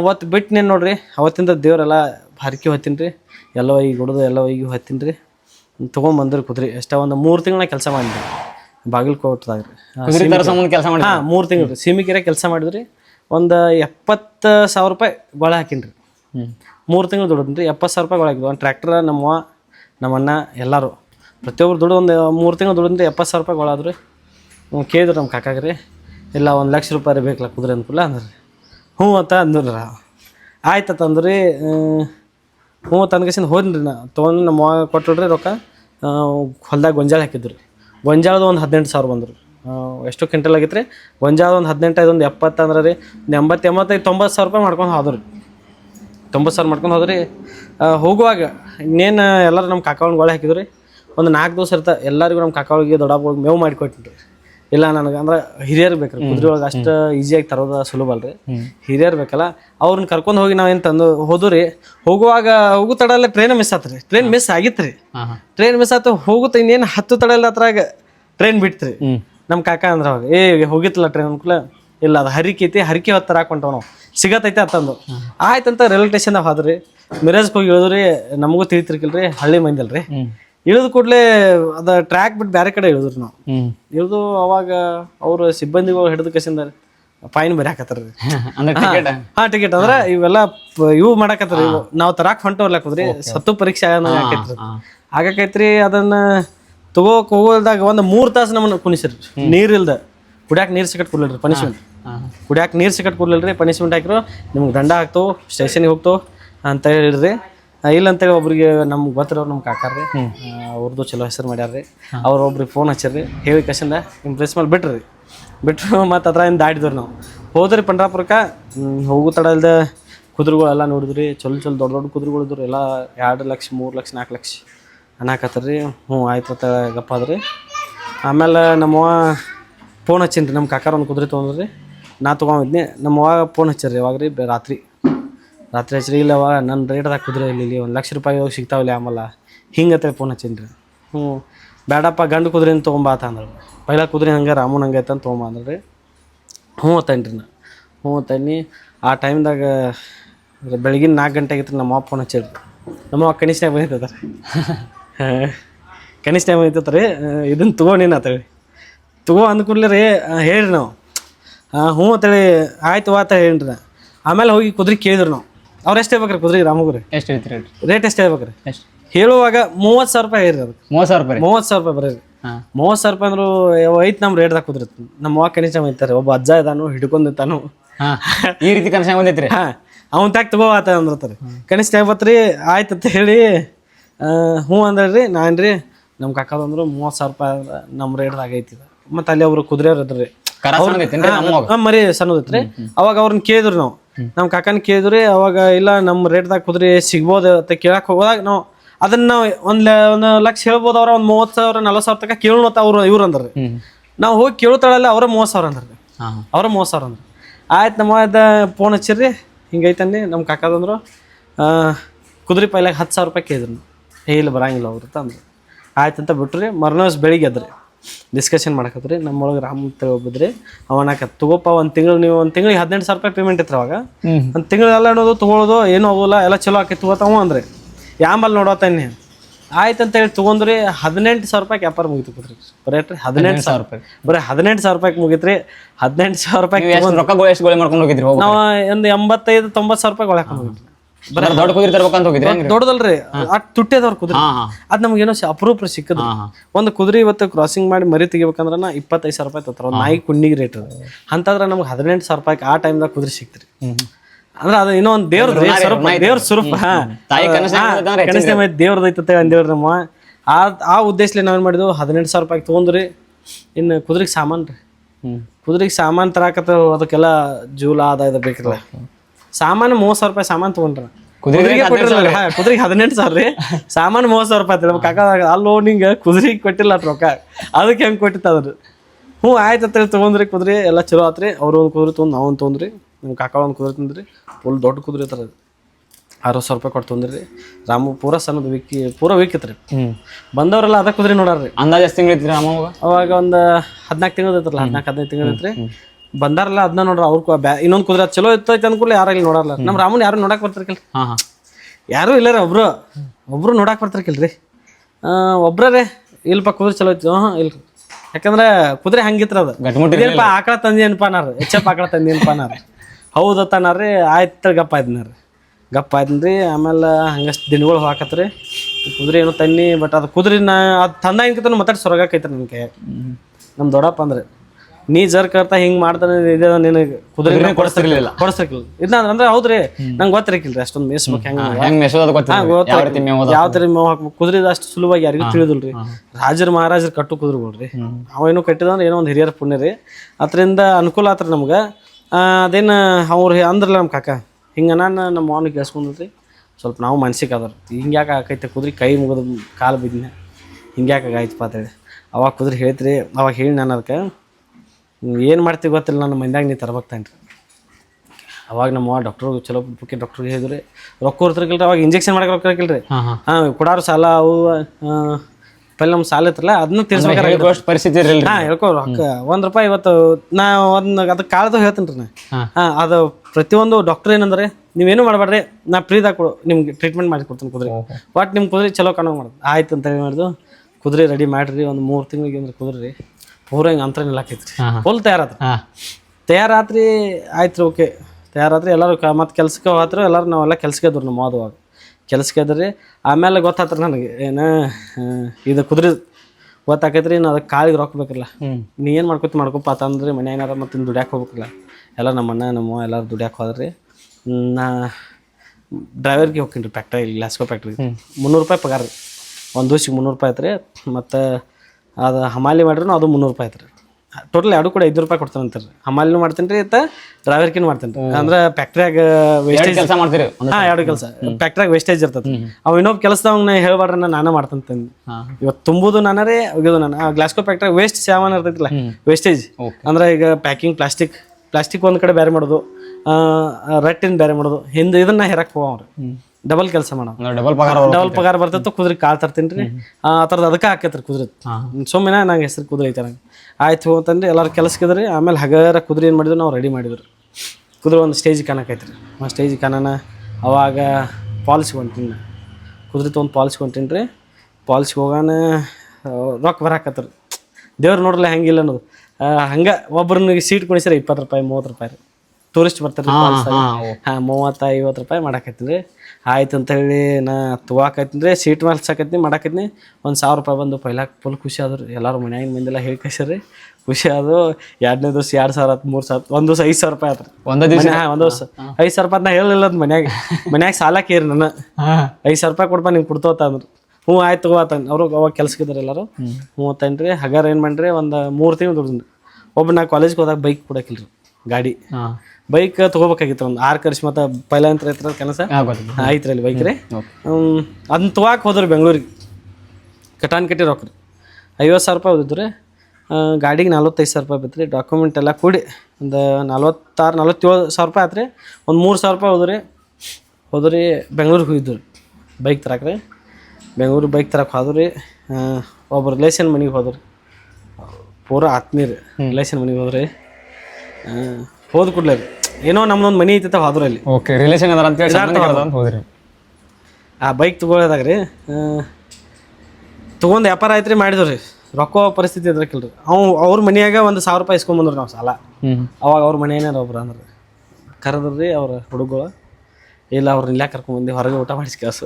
Speaker 1: ಅವತ್ತು ಬಿಟ್ಟು ನೋಡ್ರಿ ಅವತ್ತಿಂದ ದೇವರೆಲ್ಲ ಹರಕೆ ಹೊತ್ತೀನಿ ರೀ ಎಲ್ಲ ಈಗ ಹೊಡೆದು ಎಲ್ಲ ಈಗ ಹೊತ್ತೀನಿ ರೀ ತೊಗೊಂಬಂದ್ರಿ ಕುದ್ರಿ ಎಷ್ಟೋ ಒಂದು ಮೂರು ತಿಂಗಳ ಕೆಲಸ ಮಾಡಿದ್ರಿ. ಬಾಗಲಕೋಟದಾಗ
Speaker 2: ಕೆಲಸ ಮಾಡಿ
Speaker 1: ಹಾಂ ಮೂರು ತಿಂಗಳು. ಸೀಮಿಕೆರೆ ಕೆಲಸ ಮಾಡಿದ್ರಿ. ಒಂದು ಎಪ್ಪತ್ತು ಸಾವಿರ ರೂಪಾಯಿ ಬಾಳ
Speaker 2: ಹಾಕಿನ್ರಿ.
Speaker 1: ಮೂರು ತಿಂಗಳು ದುಡಿದ್ರಿ ರೀ ಎಪ್ಪತ್ತು ಸಾವಿರ ರೂಪಾಯಿ ಒಳಗಿದ್ವು ಒಂದು ಟ್ರ್ಯಾಕ್ಟರ್ ನಮ್ಮ, ನಮ್ಮಣ್ಣ, ಎಲ್ಲರೂ. ಪ್ರತಿಯೊಬ್ರು ದುಡ್ಡು ಒಂದು ಮೂರು ತಿಂಗಳು ದುಡಿದ್ರೆ ಎಪ್ಪತ್ತು ಸಾವಿರ ರೂಪಾಯಿ ಒಳಾದ್ರಿ. ಕೇಳಿದ್ರು ನಮ್ಮ ಕಾಕಾಗ್ರಿ. ಇಲ್ಲ, ಒಂದು ಲಕ್ಷ ರೂಪಾಯಿ ರೀ ಬೇಕಲ್ಲ, ಕುದುರೆ ಅಂದ್ರೆ ಅಂದ್ರಿ. ಹ್ಞೂ ಅಂತ ಅಂದ್ರಿ ಆಯ್ತು ಅಂದ್ರಿ ಹ್ಞೂ ತನಕಸಿಂದ ಹೋದ್ರಿ ನಾ. ತೊಗೊಂಡು ನಮ್ಮ ಕೊಟ್ಟಿಡ್ರಿ ರೊಕ್ಕ ಹೊಲ್ದಾಗ ಗೊಂಜಾಳ ಹಾಕಿದ್ರಿ. ಗೊಂಜಾಳದ ಒಂದು ಹದಿನೆಂಟು ಸಾವಿರ ಬಂದರು. ಎಷ್ಟು ಕ್ವಿಂಟಲ್ ಆಗಿತ್ತು ರೀ ಗೊಂಜಾಳ ಒಂದು ಹದಿನೆಂಟು ಇದೊಂದು ಎಪ್ಪತ್ತು ಅಂದ್ರೆ ರೀ, ಒಂದು ಎಂಬತ್ತು, ಎಂಬತ್ತೈದು, ತೊಂಬತ್ತು ಸಾವಿರ ರೂಪಾಯಿ ಮಾಡ್ಕೊಂಡು ಹೋದ್ರಿ. ತೊಂಬತ್ತು ಸಾವಿರ ಮಾಡ್ಕೊಂಡು ಹೋದ್ರಿ. ಆ, ಹೋಗುವಾಗ ಇನ್ನೇನು ಎಲ್ಲರೂ ನಮ್ಮ ಕಾಕಾವಳಿಗೆ ಒಳ ರೀ. ಒಂದು ನಾಲ್ಕು ದಿವಸ ಇರ್ತಾ ಎಲ್ಲರಿಗೂ ನಮ್ಮ ಕಾಕಾವಳಿಗೆ ದೊಡ್ಡ ಮೇವು ಮಾಡಿ ಇಲ್ಲ ನನಗೆ ಅಂದ್ರೆ ಹಿರಿಯರು ಬೇಕ್ರಿ ಕುದುರೆ ಒಳಗೆ ಅಷ್ಟು ಈಸಿಯಾಗಿ ತರೋದು ಸುಲಭ ಅಲ್ರಿ. ಹಿರಿಯರು ಬೇಕಲ್ಲ ಅವ್ರನ್ನ ಕರ್ಕೊಂಡು ಹೋಗಿ ನಾವೇನು ತಂದು ಹೋದ್ರಿ ಹೋಗುವಾಗ ಹೋಗು ತಡಲ್ಲ ಟ್ರೈನ್ ಮಿಸ್ ಆತ್ರಿ. ಟ್ರೈನ್ ಮಿಸ್ ಆಗಿತ್ತು ರೀ
Speaker 2: ಹಾಂ ಹಾಂ.
Speaker 1: ಟ್ರೈನ್ ಮಿಸ್ ಆಯ್ತು ಹೋಗುತ್ತೆ ಇನ್ನೇನು ಹತ್ತು ತಡ ಎಲ್ಲ ಅದ್ರಾಗ ಟ್ರೈನ್ ಬಿಡ್ತ್ರಿ
Speaker 2: ನಮ್
Speaker 1: ನಮ್ಮ ಕಾಕ ಅಂದ್ರೆ ಅವಾಗ ಏ ಹೋಗಿತ್ತಲ್ಲ ಟ್ರೈನ್ ಅನ್ಕೂಲ? ಇಲ್ಲ ಅದು ಹರಿಕೆ ಐತಿ ಹರಿಕೆ ಹೊತ್ತರ ಹಾಕೊಂಡವ್ ನಾವು. ಸಿಗತೈತೆ ಅಂತಂದು. ಆಯ್ತಂತ ರೈಲ್ವೆ ಸ್ಟೇಷನ್ ಹೋದ್ರಿ. ಮಿರಾಜ್ಗೆ ಹೋಗಿ ಇಳಿದ್ರಿ ನಮಗೂ ತಿಳಿತಿರ್ಕಿಲ್ರಿ ಹಳ್ಳಿ ಮಂದಿಲ್ರಿ. ಇಳಿದ ಕೂಡಲೇ ಅದ ಟ್ರ್ಯಾಕ್ ಬಿಟ್ಟು ಬೇರೆ ಕಡೆ ಇಳಿದ್ರು ನಾವು. ಇಳಿದು ಅವಾಗ ಅವ್ರ ಸಿಬ್ಬಂದಿಗಳು ಹಿಡಿದ ಕಸಿಂದ ಫೈನ್ ಬರೀ ಹಾ ಟಿಕೆಟ್ ಅಂದ್ರೆ ಇವೆಲ್ಲ ಇವು ಮಾಡಾಕತ್ತಾರ ಇವು. ನಾವು ತರಾಕ್ ಹೊಂಟವ್ರಲ್ಲ ಸತ್ತು ಪರೀಕ್ಷೆ ಆಗೈತ್ರಿ. ಆಗಾಕೈತ್ರಿ ಅದನ್ನ ತಗೋಕ್ ಹೋಗೋದಾಗ ಒಂದು ಮೂರ್ ತಾಸು ನಮ್ಮನ್ನ ಕುಣಿಸ್ರಿ. ನೀರಿಲ್ದ ಕುಡಿಯಾಕ ನೀರ್ ಸಿಕ್ಕಟ್ ಕೊಡ್ಲಿಲ್ರಿ ಪನಿಷ್ಮೆಂಟ್ ಕುಡ್ಯಾಕ ನೀರ್ ಕೊಡ್ಲಿಲ್ಲ ರೀ ಪನಿಷ್ಮೆಂಟ್ ಹಾಕಿರು. ನಿಮ್ಗೆ ದಂಡ ಹಾಕ್ತವು ಸ್ಟೇಷನ್ಗೆ ಹೋಗ್ತವು ಅಂತ ಹೇಳಿರಿ ಇಲ್ಲ ಅಂತೇಳಿ ಒಬ್ರಿಗೆ ನಮ್ಗೆ ಗೊತ್ತಿರೋರು ನಮ್ಮ ಕಾಕಾರ್ರಿ. ಅವ್ರದ್ದು ಚಲೋ ಹೆಸರು ಮಾಡ್ಯಾರ್ರಿ. ಅವ್ರು ಒಬ್ರಿಗೆ ಫೋನ್ ಹಚ್ಚಿರ್ರಿ. ಹೇಳಿ ಕಸಿಂದ ಇಂಪ್ರೆಸ್ ಮೇಲೆ ಬಿಟ್ರಿ. ಬಿಟ್ರು ಮತ್ತು ಅದ್ರಿಂದ ದಾಡಿದ್ರು ನಾವು. ಹೋದ್ರಿ ಪಂಡ್ರಾಪುರಕ್ಕೆ. ಹೋಗು ತಡ ಇಲ್ದ ಕುದುರೆಗಳೆಲ್ಲ ನೋಡಿದ್ರಿ. ಚಲೋ ಚಲೋ ದೊಡ್ಡ ದೊಡ್ಡ ಕುದುರೆಗಳು ಇದ್ರು. ಎಲ್ಲ ಎರಡು ಲಕ್ಷ ಮೂರು ಲಕ್ಷ ನಾಲ್ಕು ಲಕ್ಷ ಅನ್ನಕತ್ತಾರ್ರಿ ಹ್ಞೂ ಆಯ್ತು ಅಂತ ಗಪ್ಪಾದ್ರಿ. ಆಮೇಲೆ ನಮ್ಮವ್ವ ಫೋನ್ ಹಚ್ಚೀನಿ ರೀ ನಮ್ಮ ಕಾಕಾರ ಒಂದು ಕುದುರೆ ತೊಗೊಂಡ್ರಿ. ನಾ ತೊಗೊಂಡಿದ್ನಿ. ನಮ್ಮವಾಗ ಫೋನ್ ಹಚ್ಚಿರಿ ಯಾವಾಗ ರೀ ಬೆ- ರಾತ್ರಿ. ರಾತ್ರಿ ಹಚ್ಚಿರಿ ಇಲ್ಲವ ನನ್ನ ರೇಟ್ದಾಗ ಕುದುರೆ ಇಲ್ಲಿ ಇಲ್ಲಿ ಒಂದು ಲಕ್ಷ ರೂಪಾಯಿ ಹೋಗಿ ಸಿಗ್ತಾವಲ್ಲ ಆಮಲ್ಲ ಹಿಂಗೆ ಅಂತೇಳಿ ಫೋನ್ ಹಚ್ಚೀನಿ ರೀ ಹ್ಞೂ ಬೇಡಪ್ಪ ಗಂಡು ಕುದುರೆನ ತೊಗೊಂಬಾತ ಅಂದ್ರೆ. ಪೈಲ ಕುದುರೆ ಹಂಗೆ ರಾಮನ್ ಹಂಗೆ ಐತೆ ಅಂತ ತೊಗೊಂಬ ರೀ. ಹ್ಞೂ ತನ್ರಿ ನಾ. ಹ್ಞೂ ತನ್ನಿ ಆ ಟೈಮ್ದಾಗ ಬೆಳಗಿನ ನಾಲ್ಕು ಗಂಟೆ ಆಗಿತ್ತು ನಮ್ಮ ಅಪ್ಪ ಫೋನ್ ಹಚ್ಚಿರಿ ನಮ್ಮ ಅಪ್ಪ ಕನಿಷ್ಠ ಬಂದಿದ್ದಾರೆ ಕನಿಷ್ಠ ಇದನ್ನು ತಗೊಂಡೀನಿ ತೊಗೊಂಡಿನ ಅಂತೇಳಿ ತಗೋ ಅಂದ್ಕೂಡ್ಲೆ ರೀ ಆ, ಹೇಳ್ರಿ ನಾವು. ಹ್ಞೂ ಅಂತೇಳಿ ಆಯ್ತು ವಾ ಅಂತ ಹೇಳ್ರಿ ನಾ ಆಮೇಲೆ ಹೋಗಿ ಕುದುರೆ ಕೇಳಿದ್ರು ನಾವು. ಅವ್ರು ಎಷ್ಟು ಹೇಳ್ಬೇಕ್ರಿ ಕುದುರೆ ರಾಮಗುರಿ?
Speaker 2: ಎಷ್ಟು ಹೇಳ್ತೀರಿ ರೇಟ್
Speaker 1: ರೇಟ್ ಎಷ್ಟು ಹೇಳ್ಬೇಕ್ರಿ?
Speaker 2: ಎಷ್ಟು?
Speaker 1: ಹೇಳುವಾಗ ಮೂವತ್ತು ಸಾವಿರ ರೂಪಾಯಿ ಹೇಳ್ರಿ ಅದು
Speaker 2: ಮೂವತ್ತು ಸಾವಿರ ರೂಪಾಯಿ
Speaker 1: ಮೂವತ್ತು ಸಾವಿರ ರೂಪಾಯಿ ಬರೀ ಮೂವತ್ತು ಸಾವಿರ ರೂಪಾಯಿ ಅಂದ್ರು ಐತೆ ನಮ್ಮ ರೇಟ್ದಾಗ ಕುದುರೆ ನಮ್ಮ ಅವ್ವ ಕನಿಷ್ಠ ಬಂದಿರ್ತಾರೆ ಒಬ್ಬ ಅಜ್ಜ ಇದಾನು ಹಿಡ್ಕೊಂಡಿರ್ತಾನು
Speaker 2: ತಾನು ಈ ರೀತಿ ಕನಿಷ್ಠ ಬಂದೈತ್ರಿ
Speaker 1: ಹಾ. ಅವನ್ ತಾಕ ತಗೋ ಆತ ಅಂದ್ರತಾರೆ. ಕನಿಷ್ಠ ಬತ್ರಿ ಆಯ್ತು ಅಂತ ಹೇಳಿ ಹ್ಞೂ ಅಂದ್ರಿ ನಾನು ರೀ ನಮ್ಮ ಕಾಕದಂದ್ರು ಮೂವತ್ತು ಸಾವಿರ ರೂಪಾಯಿ ನಮ್ಮ ರೇಟ್ದಾಗ ಐತಿ. ಮತ್ತು ಅಲ್ಲಿ ಒಬ್ರು ಕುದುರೆಯವ್ರು ಇದ್ರಿ ಮರಿ ಸಣ್ಣದೈತ್ರಿ. ಅವಾಗ ಅವ್ರನ್ನ ಕೇಳಿದ್ರು ನಾವು. ನಮ್ ಕಾಕನ್ ಕೇಳಿದ್ರಿ ಅವಾಗ ಇಲ್ಲ ನಮ್ ರೇಟ್ದಾಗ ಕುದ್ರಿ ಸಿಗ್ಬೋದು? ಅಂತ ಕೇಳಕ್ ಹೋಗೋದಾಗ ನಾವು ಅದನ್ನ ಒಂದ್ ಒಂದ್ ಲಕ್ಷ ಹೇಳ್ಬೋದು ಅವ್ರ ಒಂದ್ ಮೂವತ್ ಸಾವಿರ ನಲ್ವತ್ ಸಾವಿರ ತನಕ ಕೇಳೋತ ಅವ್ರು ಇವ್ರ ಅಂದ್ರಿ. ನಾವು ಹೋಗಿ ಕೇಳ್ತಾಳಲ್ಲ ಅವ್ರ ಮೂವತ್ ಸಾವಿರ ಅಂದ್ರಿ. ಅವ್ರ ಮೂವತ್ ಸಾವಿರ ಅಂದ್ರಿ. ಆಯ್ತು ನಮ್ಮ ಅದ ಫೋನ್ ಹಚ್ಚಿರ್ರಿ. ಹಿಂಗೈತನ್ನಿ ನಮ್ಮ ಕಾಕದಂದ್ರು ಆ, ಕುದುರೆ ಪೈಲಾಗ ಹತ್ತು ಸಾವಿರ ರೂಪಾಯಿ ಕೇಳಿದ್ರು. ಇಲ್ಲ ಬರಂಗಿಲ್ಲ ಅವ್ರು ತಂದ್ರು ಆಯ್ತಂತ ಬಿಟ್ರಿ ಮರ್ನವ್ಸ್ ಬೆಳಿಗ್ಗೆ ಎದ್ರಿ. ಡಿಸ್ಕಷನ್ ಮಾಡಕತ್ರಿ ನಮ್ಮೊಳಗೆ ರಾಮ್ ಅಂತ ಒಬ್ಬಿದ್ರಿ ಅವನಕ ತಗೋಪ್ಪ ಒಂದು ತಿಂಗಳು ನೀವು ಒಂದು ತಿಂಗಳಿಗೆ ಹದಿನೆಂಟು ಸಾವಿರ ರೂಪಾಯಿ ಪೇಮೆಂಟ್ ಇತ್ತು ಅವಾಗ. ಒಂದು ತಿಂಗಳು ತಿಂಗಳೆಲ್ಲ ನೋಡೋದು ತೊಗೊಳೋದು ಏನೂ ಆಗೋಲ್ಲ ಎಲ್ಲ ಚಲೋ ಹಾಕಿ ತಗೋತಾವ ಅಂದ್ರೆ. ಯಾಂಬಲ್ ನೋಡೋತಾನೆ ಆಯ್ತು ಅಂತೇಳಿ ತೊಗೊಂಡ್ರಿ ಹದಿನೆಂಟು ಸಾವಿರ ರೂಪಾಯಿ ವ್ಯಾಪಾರ ಮುಗಿತು ಬರೀ ಬರೀ ಹದಿನೆಂಟು ಸಾವಿರ
Speaker 2: ರೂಪಾಯಿ.
Speaker 1: ಬರೀ ಹದಿನೆಂಟು ಸಾವಿರ ರೂಪಾಯಿ ಮುಗಿತ್ರಿ. ಹದಿನೆಂಟು ಸಾವಿರ ರೂಪಾಯಿ
Speaker 2: ರೊಕ್ಕ ಗೋಳಿ ಎಷ್ಟು ಗೋಳಿ ಮಾಡ್ಕೊಂಡು ಹೋಗಿದ್ರಿ ಹೋಗಿ
Speaker 1: ನಾವು ಒಂದು ಎಂಬತ್ತೈದು ತೊಂಬತ್ತು ಸಾವಿರ ರೂಪಾಯಿ ಒಳಗೆ ಹೋಗಿದ್ವಿ.
Speaker 2: ದೊಡ್ಡ ಕುದುರೆ ತರ್ಬೇಕಂತ ಹೋಗಿದ್ರಿ? ಹೆಂಗ್ರಿ
Speaker 1: ದೊಡ್ಡದಲ್ರಿ. ಅಟ್ ತುಟ್ಟಿದವ್ರ ಕುದುರೆ. ಅದ್ ನಮ್ಗೆ ಏನೋ ಅಪರೂಪ
Speaker 2: ಹಾಂ
Speaker 1: ಒಂದು ಕುದುರೆ ಇವತ್ತು ಕ್ರಾಸಿಂಗ್ ಮಾಡಿ ಮರಿ ತೆಗಿಬೇಕಂದ್ರ ನಾ ಇಪ್ಪತ್ತೈದು ಸಾವಿರ ರೂಪಾಯಿ ತತ್ರ ಒಂದು ನಾಯಿ ಕುಣ್ಣಿಗೆ ರೇಟ್ ಅಂತಂದ್ರೆ ನಮ್ಗೆ ಹದಿನೆಂಟು ಸಾವಿರ ರೂಪಾಯಿ ಆ ಟೈಮ್ದಾಗ ಕುದುರೆ ಸಿಕ್ತ್ರಿ. ಅಂದ್ರೆ ಅದು ಇನ್ನೊಂದ್ ದೇವ್ರ ದೇವ್ರದ್ದು ಸ್ವರೂಪ ದೇವ್ರ ಸ್ವರೂಪ. ಕನಿಷ್ಠ ದೇವ್ರದ್ದು ಐತತೆ ಅಂದೇವ್ರಿ ನಮ್ಮ ಆ ಆ ಉದ್ದೇಶಲಿ ನಾವೇನ್ ಮಾಡಿದ್ವು? ಹದಿನೆಂಟು ಸಾವಿರ ರೂಪಾಯಿ ತೊಗೊಂಡ್ರಿ. ಇನ್ನು ಕುದುರೆಗೆ ಸಾಮಾನು ರೀ ಕುದುರೆಗೆ ಸಾಮಾನು ತರಾಕತ್ತ ಅದಕ್ಕೆಲ್ಲ ಜೂಲ ಅದ ಇದು ಬೇಕಿರಲ್ಲ ಸಾಮಾನು ಮೂವತ್ತು ಸಾವಿರ ರೂಪಾಯಿ ಸಾಮಾನು ತಗೊಂಡ್ರ.
Speaker 2: ಕುದುರೆಗೆ
Speaker 1: ಕೊಟ್ಟಿರಲ್ಲ ಕುದುರೆಗೆ ಹದಿನೆಂಟು ಸಾವಿರ ರೀ. ಸಾಮಾನು ಮೂವತ್ತು ಸಾವಿರ ರೂಪಾಯಿ ತಿಳ್ಬೇಕು ಕಾಕ ಅಲ್ಲೋ ನಿಂಗೆ ಕುದುರೆಗೆ ಕೊಟ್ಟಿಲ್ಲ ರೊಕ್ಕ. ಅದಕ್ಕೆ ಹೆಂಗೆ ಕೊಟ್ಟಿತ್ತು ಅದ್ರ? ಹ್ಞೂ ಆಯ್ತು ಅಂತೇಳಿ ತೊಗೊಂಡ್ರಿ ಕುದುರೆ ಎಲ್ಲ ಚಲೋ ಆತ್ರಿ. ಅವ್ರು ಒಂದು ಕುದುರೆ ತೊಗೊಂಡು ನಾವು ಒಂದು ತೊಗೊಂಡ್ರಿ. ನಮ್ಮ ಕಾಕ ಒಂದು ಕುದುರೆ ತಂದ್ರಿ. ಫುಲ್ ದೊಡ್ಡ ಕುದುರೆ ಥರ ಅರವತ್ತು ಸಾವಿರ ರೂಪಾಯಿ ಕೊಟ್ಟು ತೊಂದ್ರಿ ರಾಮು ಪೂರ ಸಣ್ಣದು ವಿಕ್ಕಿ ಪೂರ ವೀಕ್ ರೀ
Speaker 2: ಹ್ಞೂ
Speaker 1: ಬಂದವರೆಲ್ಲ ಅದ ಕುದುರೆ ನೋಡಾರ್ರಿ.
Speaker 2: ಅಂದಾಜು ಎಷ್ಟು ತಿಂಗಳು ಅಮ್ಮವಾಗ
Speaker 1: ಅವಾಗ ಒಂದು ಹದಿನಾಲ್ಕು ತಿಂಗಳು ಐತ್ರಲ್ಲ ಹದಿನಾಲ್ಕು ಹದಿನೈದು ತಿಂಗಳು ಐತ್ರಿ. ಬಂದಾರಲ್ಲ ಅದನ್ನ ನೋಡ್ರ ಅವ್ರ ಬ್ಯಾ ಇನ್ನೊಂದು ಕುದುರೆ ಚಲೋ ಇತ್ತೈತೆ ಅಂದ್ಕೂಡ್ಲೆ ಯಾರು ಇಲ್ಲಿ ನೋಡಲ್ಲ. ನಮ್ಮ ರಾಮನ್ ಯಾರು ನೋಡಕ್ ಬರ್ತಿರ್ಕಿಲ್ಲ.
Speaker 2: ಹಾಂ ಹಾಂ.
Speaker 1: ಯಾರು ಇಲ್ಲ ರೀ ಒಬ್ರು. ಒಬ್ರು ನೋಡಕ್ ಬರ್ತಿರ್ಕಿಲ್ರಿ. ಒಬ್ರೇ ಇಲ್ಪ ಕುದುರೆ ಚಲೋ ಇತ್ತು. ಹಾಂ ಇಲ್ರಿ. ಯಾಕಂದ್ರೆ ಕುದುರೆ ಹಂಗಿತ್ರ ಅದು.
Speaker 2: ಆಕಳ
Speaker 1: ಇದೇನಪ್ಪ ಆಕಳ ತಂದೇನಪ್ಪ ಎಚ್ ಹೆಚ್ಚಪ್ಪ ಆಕಳ ತಂದೇನಪ್ಪ ಅನ್ನಾರ ಹೌದ ತನಾರಿ ಆಯ್ತು ಗಪ್ಪ ಆಯ್ತು ಗಪ್ಪ ಆಯ್ತನ್ರಿ. ಆಮೇಲೆ ಹಂಗಷ್ಟು ದಿನಗಳು ಹಾಕತ್ರಿ ಕುದುರೆ ಏನೋ ತನ್ನಿ ಬಟ್ ಅದು ಕುದುರೆ ನಾ ಅದು ತಂದಾಗಿಂತ ಮತ್ತೆ ಸೊರಗಾಕೈತ್ರಿ ನನ್ನ ಕೈ ನಮ್ಮ ದೊಡ್ಡಪ್ಪ ಅಂದ್ರೆ ನೀ ಜರ್ ಕರ್ತಾ ಹಿಂಗ್ ಮಾಡ್ತಾನೆ ಇದೆ ನಿನಗೆ ಕುದುರೆ
Speaker 2: ಕೊಡಿಸ್ತಿರ್ಲಿಲ್ಲ.
Speaker 1: ಕೊಡಿಸ್ತಿರ್ಲಿಲ್ಲ. ಇಲ್ಲ ಅಂದ್ರೆ ಹೌದ್ರಿ ನಂಗೆ ಗೊತ್ತಿರಕಿಲ್ರಿ ಅಷ್ಟೊಂದು ಮೇಸ್ಬೇಕು ಹೆಂಗ
Speaker 2: ಹೆಂಗ್ ಮೆಸೋದ ಯಾವ
Speaker 1: ತರ ಮೇವ್ ಹಾಕ್ಬೇಕು? ಕುದುರೆ ಅಷ್ಟು ಸುಲಭವಾಗಿ ಯಾರಿಗೂ ತಿಳಿದಿಲ್ರಿ. ರಾಜರ ಮಹಾರಾಜರು ಕಟ್ಟು ಕುದುರೆಗಳ್ರಿ. ಅವೇನು ಕಟ್ಟಿದಂದ್ರೆ ಏನೋ ಒಂದು ಹಿರಿಯರ ಪುಣ್ಯ ರೀ. ಅದರಿಂದ ಅನುಕೂಲ ಆತ್ರಿ ನಮ್ಗೆ. ಅದೇನ ಅವ್ರು ಅಂದ್ರಲ್ಲ ನಮ್ಮ ಕಾಕ ಹಿಂಗ ನಾನು ನಮ್ಮ ಮಾವನಿಗೆ ಕೇಳಿಸ್ಕೊಂಡ್ರಿ ಸ್ವಲ್ಪ ನಾವು ಮನ್ಸಿಗೆ ಹಿಂಗ ಹಿಂಗ್ಯಾಕೆ ಆಕೈತೆ ಕುದುರೆ? ಕೈ ಮುಗಿದು ಕಾಲು ಬಿದ್ದಿನ. ಹಿಂಗ್ಯಾಕೆ ಆಯ್ತಪ್ಪ ಅಂತೇಳಿ ಅವಾಗ ಕುದುರೆ ಹೇಳ್ತ್ರಿ. ಅವಾಗ ಹೇಳಿ ನಾನು ಅದಕ್ಕೆ ಏನು ಮಾಡ್ತೀವಿ ಗೊತ್ತಿಲ್ಲ ನನ್ನ ಮಂದ್ಯಾಗ ನೀ ತರ್ಬೇಕ್ತಾನ್ರಿ ಅವಾಗ ನಮ್ಮ ಡಾಕ್ಟ್ರು ಚಲೋ ಬುಕ್ಕಿ ಡಾಕ್ಟ್ರಿಗೆ ಹೇಳಿದ್ರಿ ರೊಕ್ಕ ಕೊಡ್ತಿರ್ಕಿಲ್ರಿ ಅವಾಗ ಇಂಜೆಕ್ಷನ್ ಮಾಡಕ್ಕೆ ರೊಕ್ಕ ಇರ್ಕಿಲ್ರಿ
Speaker 2: ರೀ ಹಾ.
Speaker 1: ಹಾಂ ಕೊಡಾರು ಸಾಲ ಅವು ಪೈಲ್ ನಮ್ಮ ಸಾಲ ಇತ್ತಲ್ಲ ಅದನ್ನ
Speaker 2: ಹೇಳ್ಕೊಷ್ಟು ಪರಿಸ್ಥಿತಿ ಇರಲಿಲ್ಲ
Speaker 1: ಹಾಂ ಹೇಳ್ಕೊ ರೊಕ್ಕ. ಒಂದು ರೂಪಾಯಿ ಇವತ್ತು ನಾ ಒಂದು ಅದಕ್ಕೆ ಕಾಳದು ಹೇಳ್ತೀನಿ ರೀ ನಾ.
Speaker 2: ಹಾ.
Speaker 1: ಅದು ಪ್ರತಿಯೊಂದು ಡಾಕ್ಟರ್ ಏನಂದ್ರೆ ನೀವೇನು ಮಾಡಬೇಡ್ರಿ ನಾ ಫ್ರೀದಾಗ ಕೊಡು ನಿಮ್ಗೆ ಟ್ರೀಟ್ಮೆಂಟ್ ಮಾಡಿ ಕೊಡ್ತೀನಿ ಕುದುರೆ. ಒಟ್ಟು ನಿಮ್ಮ ಕುದುರೆ ಚಲೋ ಕಾಣೋ ಮಾಡೋದು ಆಯ್ತು ಅಂತ ಹೇಳಿ ಮಾಡಿದ್ದು ಕುದುರೆ ರೆಡಿ ಮಾಡಿರಿ ಒಂದು ಮೂರು ತಿಂಗಳಿಗೆ ಅಂದ್ರೆ ಕುದುರೆ. ರೀ ಪೂರ ಹಿಂಗೆ ಅಂತರ ನಿಲ್ಲಾಕೈತ್ರಿ. ಫುಲ್ ತಯಾರಾತ್ರಿ. ತಯಾರಾತ್ರಿ ಆಯ್ತು ರೀ ಓಕೆ ತಯಾರಾತ್ರಿ ಎಲ್ಲರೂ ಕ ಮತ್ತು ಕೆಲ್ಸಕ್ಕೆ ಹೋದ್ರು ಎಲ್ಲರೂ ನಾವೆಲ್ಲ ಕೆಲ್ಸಕ್ಕೆ ಇದ್ರು ನಮ್ಮ ಓದುವಾಗ ಕೆಲ್ಸಕ್ಕೆ ಇದ್ರಿ ಆಮೇಲೆ ಗೊತ್ತಾತ್ರಿ ನನಗೆ ಏನು ಇದು ಕುದುರೆ ಗೊತ್ತಾಕೈತ್ರಿ ನಾ ಅದಕ್ಕೆ ಕಾಲಿಗೆ ರೊಕ್ಕ ಬೇಕಲ್ಲ. ನೀ ಏನು ಮಾಡ್ಕೊತ ಮಾಡ್ಕೊಪ್ಪ ಮನೆ ಏನಾದ್ರೂ ಮತ್ತೆ ದುಡ್ಯಾಕೆ ಹೋಗ್ಬೇಕಲ್ಲ. ಎಲ್ಲ ನಮ್ಮ ಅಣ್ಣ ನಮ್ಮ ಎಲ್ಲರೂ ದುಡ್ಯಾಕೆ ಹೋದ್ರಿ. ನಾ ಡ್ರೈವರ್ಗೆ ಹೋಗ್ತೀನಿ ರೀ ಫ್ಯಾಕ್ಟ್ರಿ ಗ್ಲಾಸ್ಕೋ ಫ್ಯಾಕ್ಟ್ರಿ ಮುನ್ನೂರು ರೂಪಾಯಿ ಪಗಾರ ರೀ. ಒಂದು ದಿವ್ಸಕ್ಕೆ ಮುನ್ನೂರು ರೂಪಾಯಿ ಐತ್ರಿ. ಮತ್ತು ಅದು ಹಮಾಲಿ ಮಾಡ್ರೂ ಅದು ಮುನ್ನೂರು ರೂಪಾಯಿ ಐತ್ರಿ. ಟೋಟಲ್ ಎರಡು ಕೂಡ ಐದು ರೂಪಾಯಿ ಕೊಡ್ತಾರೆ ಅಂತಾರೆ ಹಮಾಲಿನೂ ಮಾಡ್ತೀನಿ ರೀ ಇತ್ತ ಡ್ರೈವರ್ಕಿನೂ ಮಾಡ್ತೀನಿ ರೀ ಅಂದ್ರೆ ಫ್ಯಾಕ್ಟ್ರಿಯಾಗ ವೇಸ್ಟೇಜ್
Speaker 2: ಕೆಲಸ ಮಾಡ್ತೀರಿ
Speaker 1: ಹಾಂ ಎರಡು ಕೆಲಸ. ಫ್ಯಾಕ್ಟ್ರಿಯಾಗ ವೇಸ್ಟೇಜ್ ಇರ್ತದೆ ಅವ್ ಇನ್ನೊಬ್ಬ ಕೆಲಸದವ್ನ ಹೇಳ್ಬಾರ್ರಿ ನಾ ನಾನೇ ಮಾಡ್ತಂತ ಇವತ್ತು ತುಂಬುದು ನಾನರೇ ಒಗೆದು ನಾನು. ಗ್ಲಾಸ್ಕೋ ಫ್ಯಾಕ್ಟ್ರಿ ವೇಸ್ಟ್ ಸಾಮಾನು ಇರ್ತೈತಿಲ್ಲ ವೇಸ್ಟೇಜ್ ಅಂದ್ರೆ ಈಗ ಪ್ಯಾಕಿಂಗ್ ಪ್ಲಾಸ್ಟಿಕ್ ಪ್ಲಾಸ್ಟಿಕ್ ಒಂದ್ ಕಡೆ ಬೇರೆ ಮಾಡೋದು ರಟ್ಟಿನ ಬೇರೆ ಮಾಡೋದು. ಹಿಂದೆ ಇದನ್ನ ಹೆರಕ್ ಹೋಗ್ರಿ ಡಬಲ್ ಕೆಲಸ ಮಾಡೋಣ
Speaker 2: ಡಬಲ್ ಪಗಾರ
Speaker 1: ಡಬಲ್ ಪಗಾರ ಬರ್ತೈತೆ ಕುದುರೆ ಕಾಳು ತರ್ತೀನಿ ರೀ. ಆ ಥರದ್ದು ಅದಕ್ಕೆ ಹಾಕೈತ್ರಿ ಕುದುರೆ. ಸುಮ್ಮನೆ ನಂಗೆ ಹೆಸರು ಕುದುರೆ ಐತೆ ನಂಗೆ. ಆಯ್ತು ಅಂತಂದ್ರೆ ಎಲ್ಲರೂ ಕೆಲಸಕ್ಕಿದ್ರಿ ಆಮೇಲೆ ಹಗರ ಕುದುರೆ ಏನು ಮಾಡಿದ್ರು ನಾವು ರೆಡಿ ಮಾಡಿದ್ರು ಕುದುರೆ ಒಂದು ಸ್ಟೇಜ್ ಕಾಣಕೈತ್ರಿ ಆ ಸ್ಟೇಜ್ ಕಾಣನ ಅವಾಗ ಪಾಲಿಸ್ಗೆ ಹೊಂಟೀನಿ ಕುದುರೆ ತೊಗೊಂಡು ಪಾಲಿಸ್ಗೆ ಹೊಂಟೀನಿ ರೀ. ಪಾಲಿಸ್ಗೆ ಹೋಗಾನ ಆ, ರೊಕ್ಕ ಬರಾಕತ್ರಿ ದೇವ್ರು ನೋಡ್ರಲ್ಲ ಹೆಂಗಿಲ್ಲ ಅನ್ನೋದು. ಹಂಗೆ ಒಬ್ಬರನ್ನ ಸೀಟ್ ಕೊಡಿಸ್ರಿ ಇಪ್ಪತ್ತು ರೂಪಾಯಿ ಮೂವತ್ತು ರೂಪಾಯಿ ರೀ. ಟೂರಿಸ್ಟ್ ಬರ್ತಾರೆ.
Speaker 2: ಹಾಂ
Speaker 1: ಮೂವತ್ತು ಐವತ್ತು ರೂಪಾಯಿ ಮಾಡಾಕತ್ತೀನಿ ರೀ. ಆಯ್ತು ಅಂತ ಹೇಳಿ ನಾ ತಗೋಕತ್ತೀನಿ ರೀ ಸೀಟ್ ಮಾಡ್ಸಕತ್ನಿ ಮಾಡಾಕತ್ನಿ. ಒಂದು ಸಾವಿರ ರೂಪಾಯಿ ಬಂದು ಪೈಲಾಕ್ ಫುಲ್ ಖುಷಿ ಆದ್ರು ಎಲ್ಲರೂ ಮನ್ಯಾಗಿನ ಮಂದಿಲ್ಲ ಹೇಳಿ ಕಳ್ಸ್ಯಾರಿ ಖುಷಿ ಅದು ಎರಡನೇ ದಿವಸ ಎರಡು ಸಾವಿರ ಆತು ಮೂರು ಸಾವಿರ ಒಂದು ದಿವಸ ಐದು ಸಾವಿರ ರೂಪಾಯಿ ಆದ್ರೆ
Speaker 2: ಒಂದೇ ದಿವಸ?
Speaker 1: ಒಂದು ದಿವಸ. ಐದು ಸಾವಿರ ರೂಪಾಯಿ ನಾ ಹೇಳಿಲ್ಲ ಅದು ಮನ್ಯಾಗ. ಮನ್ಯಾಗ ಸಾಲ ಕೇರಿ ನನ್ನ. ಐದು ಸಾವಿರ ರೂಪಾಯಿ ಕೊಡ್ಬಾ ನಿಂಗೆ ಕೊಡ್ತೋತ ಅಂದ್ರು. ಹ್ಞೂ ಆಯ್ತು ತಗೋ ಆತ ಅವರು ಅವಾಗ ಕೆಲ್ಸಕ್ಕಿದ್ದಾರೆ ಎಲ್ಲರೂ. ಹ್ಞೂ ರೀ ಹಗಾರ ಏನು ಮಾಡ್ರಿ ಒಂದು ಮೂರು ತಿಂಗಳು ದುಡ್ದು ಒಬ್ಬ ನಾ ಕಾಲೇಜ್ಗೆ ಹೋದಾಗ ಬೈಕ್ ಕೊಡಕ್ಕಿಲ್ರಿ ಗಾಡಿ. ಬೈಕ್ ತಗೋಬೇಕಾಗಿತ್ತು ಒಂದು ಆರ್ ಕರ್ಸಿ ಮತ್ತು ಪೈಲ ಅಂತ ಐತ್ರ ಕೆಲಸ? ಐತ್ರಿ ಅಲ್ಲಿ ಬೈಕ್ ರೀ. ಅದನ್ನ ತೊಗೊಳಕ್ಕೆ ಹೋದ್ರಿ ಬೆಂಗಳೂರಿಗೆ. ಕಟಾನ್ ಕಟ್ಟಿ ರೊಕ್ಕ ರೀ. ಐವತ್ತು ಸಾವಿರ ರೂಪಾಯಿ ಹೋದಿದ್ದು ರೀ. ಗಾಡಿಗೆ ನಲ್ವತ್ತೈದು ಸಾವಿರ ರೂಪಾಯಿ ಬಿತ್ತು ರೀ. ಡಾಕ್ಯುಮೆಂಟ್ ಎಲ್ಲ ಕೂಡಿ ಒಂದು ನಲ್ವತ್ತಾರು ನಲ್ವತ್ತೇಳು ಸಾವಿರ ರೂಪಾಯಿ ಆತ್ರಿ. ಒಂದು ಮೂರು ಸಾವಿರ ರೂಪಾಯಿ ಹೋದ್ರಿ ಹೋದ್ರಿ ಬೆಂಗಳೂರಿಗೆ ಹೋಗಿದ್ದು ರೀ. ಬೈಕ್ ತರಕ್ಕೆ ರೀ. ಬೆಂಗಳೂರು ಬೈಕ್ ತರಕ್ಕೆ ಹೋದ್ರಿ ಒಬ್ಬರು ಒಬ್ಬ ರಿಲೇಷನ್ ಮನೆಗೆ ಹೋದ್ರಿ ಪೂರಾ ಆತ್ಮೀಯ ರೀ ರಿಲೇಷನ್ ಮನೆಗೆ ಹೋದ್ರಿ ಹೋದ ಕೂಡಲೇ ರೀ ಏನೋ ನಮ್ದೊಂದು ಮನಿ ಐತಿ ಹೋದ್ರು ಅಲ್ಲಿ.
Speaker 2: ಓಕೆ ರಿಲೇಷನ್ ಅದಾರ ಅಂತ ಹೇಳಿ ಹೋದ್ರಿ.
Speaker 1: ಆ ಬೈಕ್ ತಗೊಳ್ಳೋದಾಗ ರೀ ತೊಗೊಂಡು ವ್ಯಾಪಾರ ಆಯ್ತು ರೀ ಮಾಡಿದ್ರು ರೀ. ರೊಕ್ಕ ಪರಿಸ್ಥಿತಿ ಇದ್ರಕ್ಕಿಲ್ಲ ರೀ ಅವ್ ಅವ್ರ ಮನೆಯಾಗ ಒಂದು ಸಾವಿರ ರೂಪಾಯಿ ಇಸ್ಕೊಂಬಂದ್ರು ನಾವು ಸಾಲ. ಅವಾಗ ಅವ್ರ ಮನೆಯೇನಾರ ಒಬ್ರು ಅಂದ್ರೆ. ಕರೆದ್ರಿ ರೀ ಅವ್ರ ಹುಡುಗಗಳು ಇಲ್ಲ ಅವ್ರು ಇಲ್ಲ ಕರ್ಕೊಂಡ್ಬಂದು ಹೊರಗೆ ಊಟ ಮಾಡಿಸಿ ಕೆಲಸ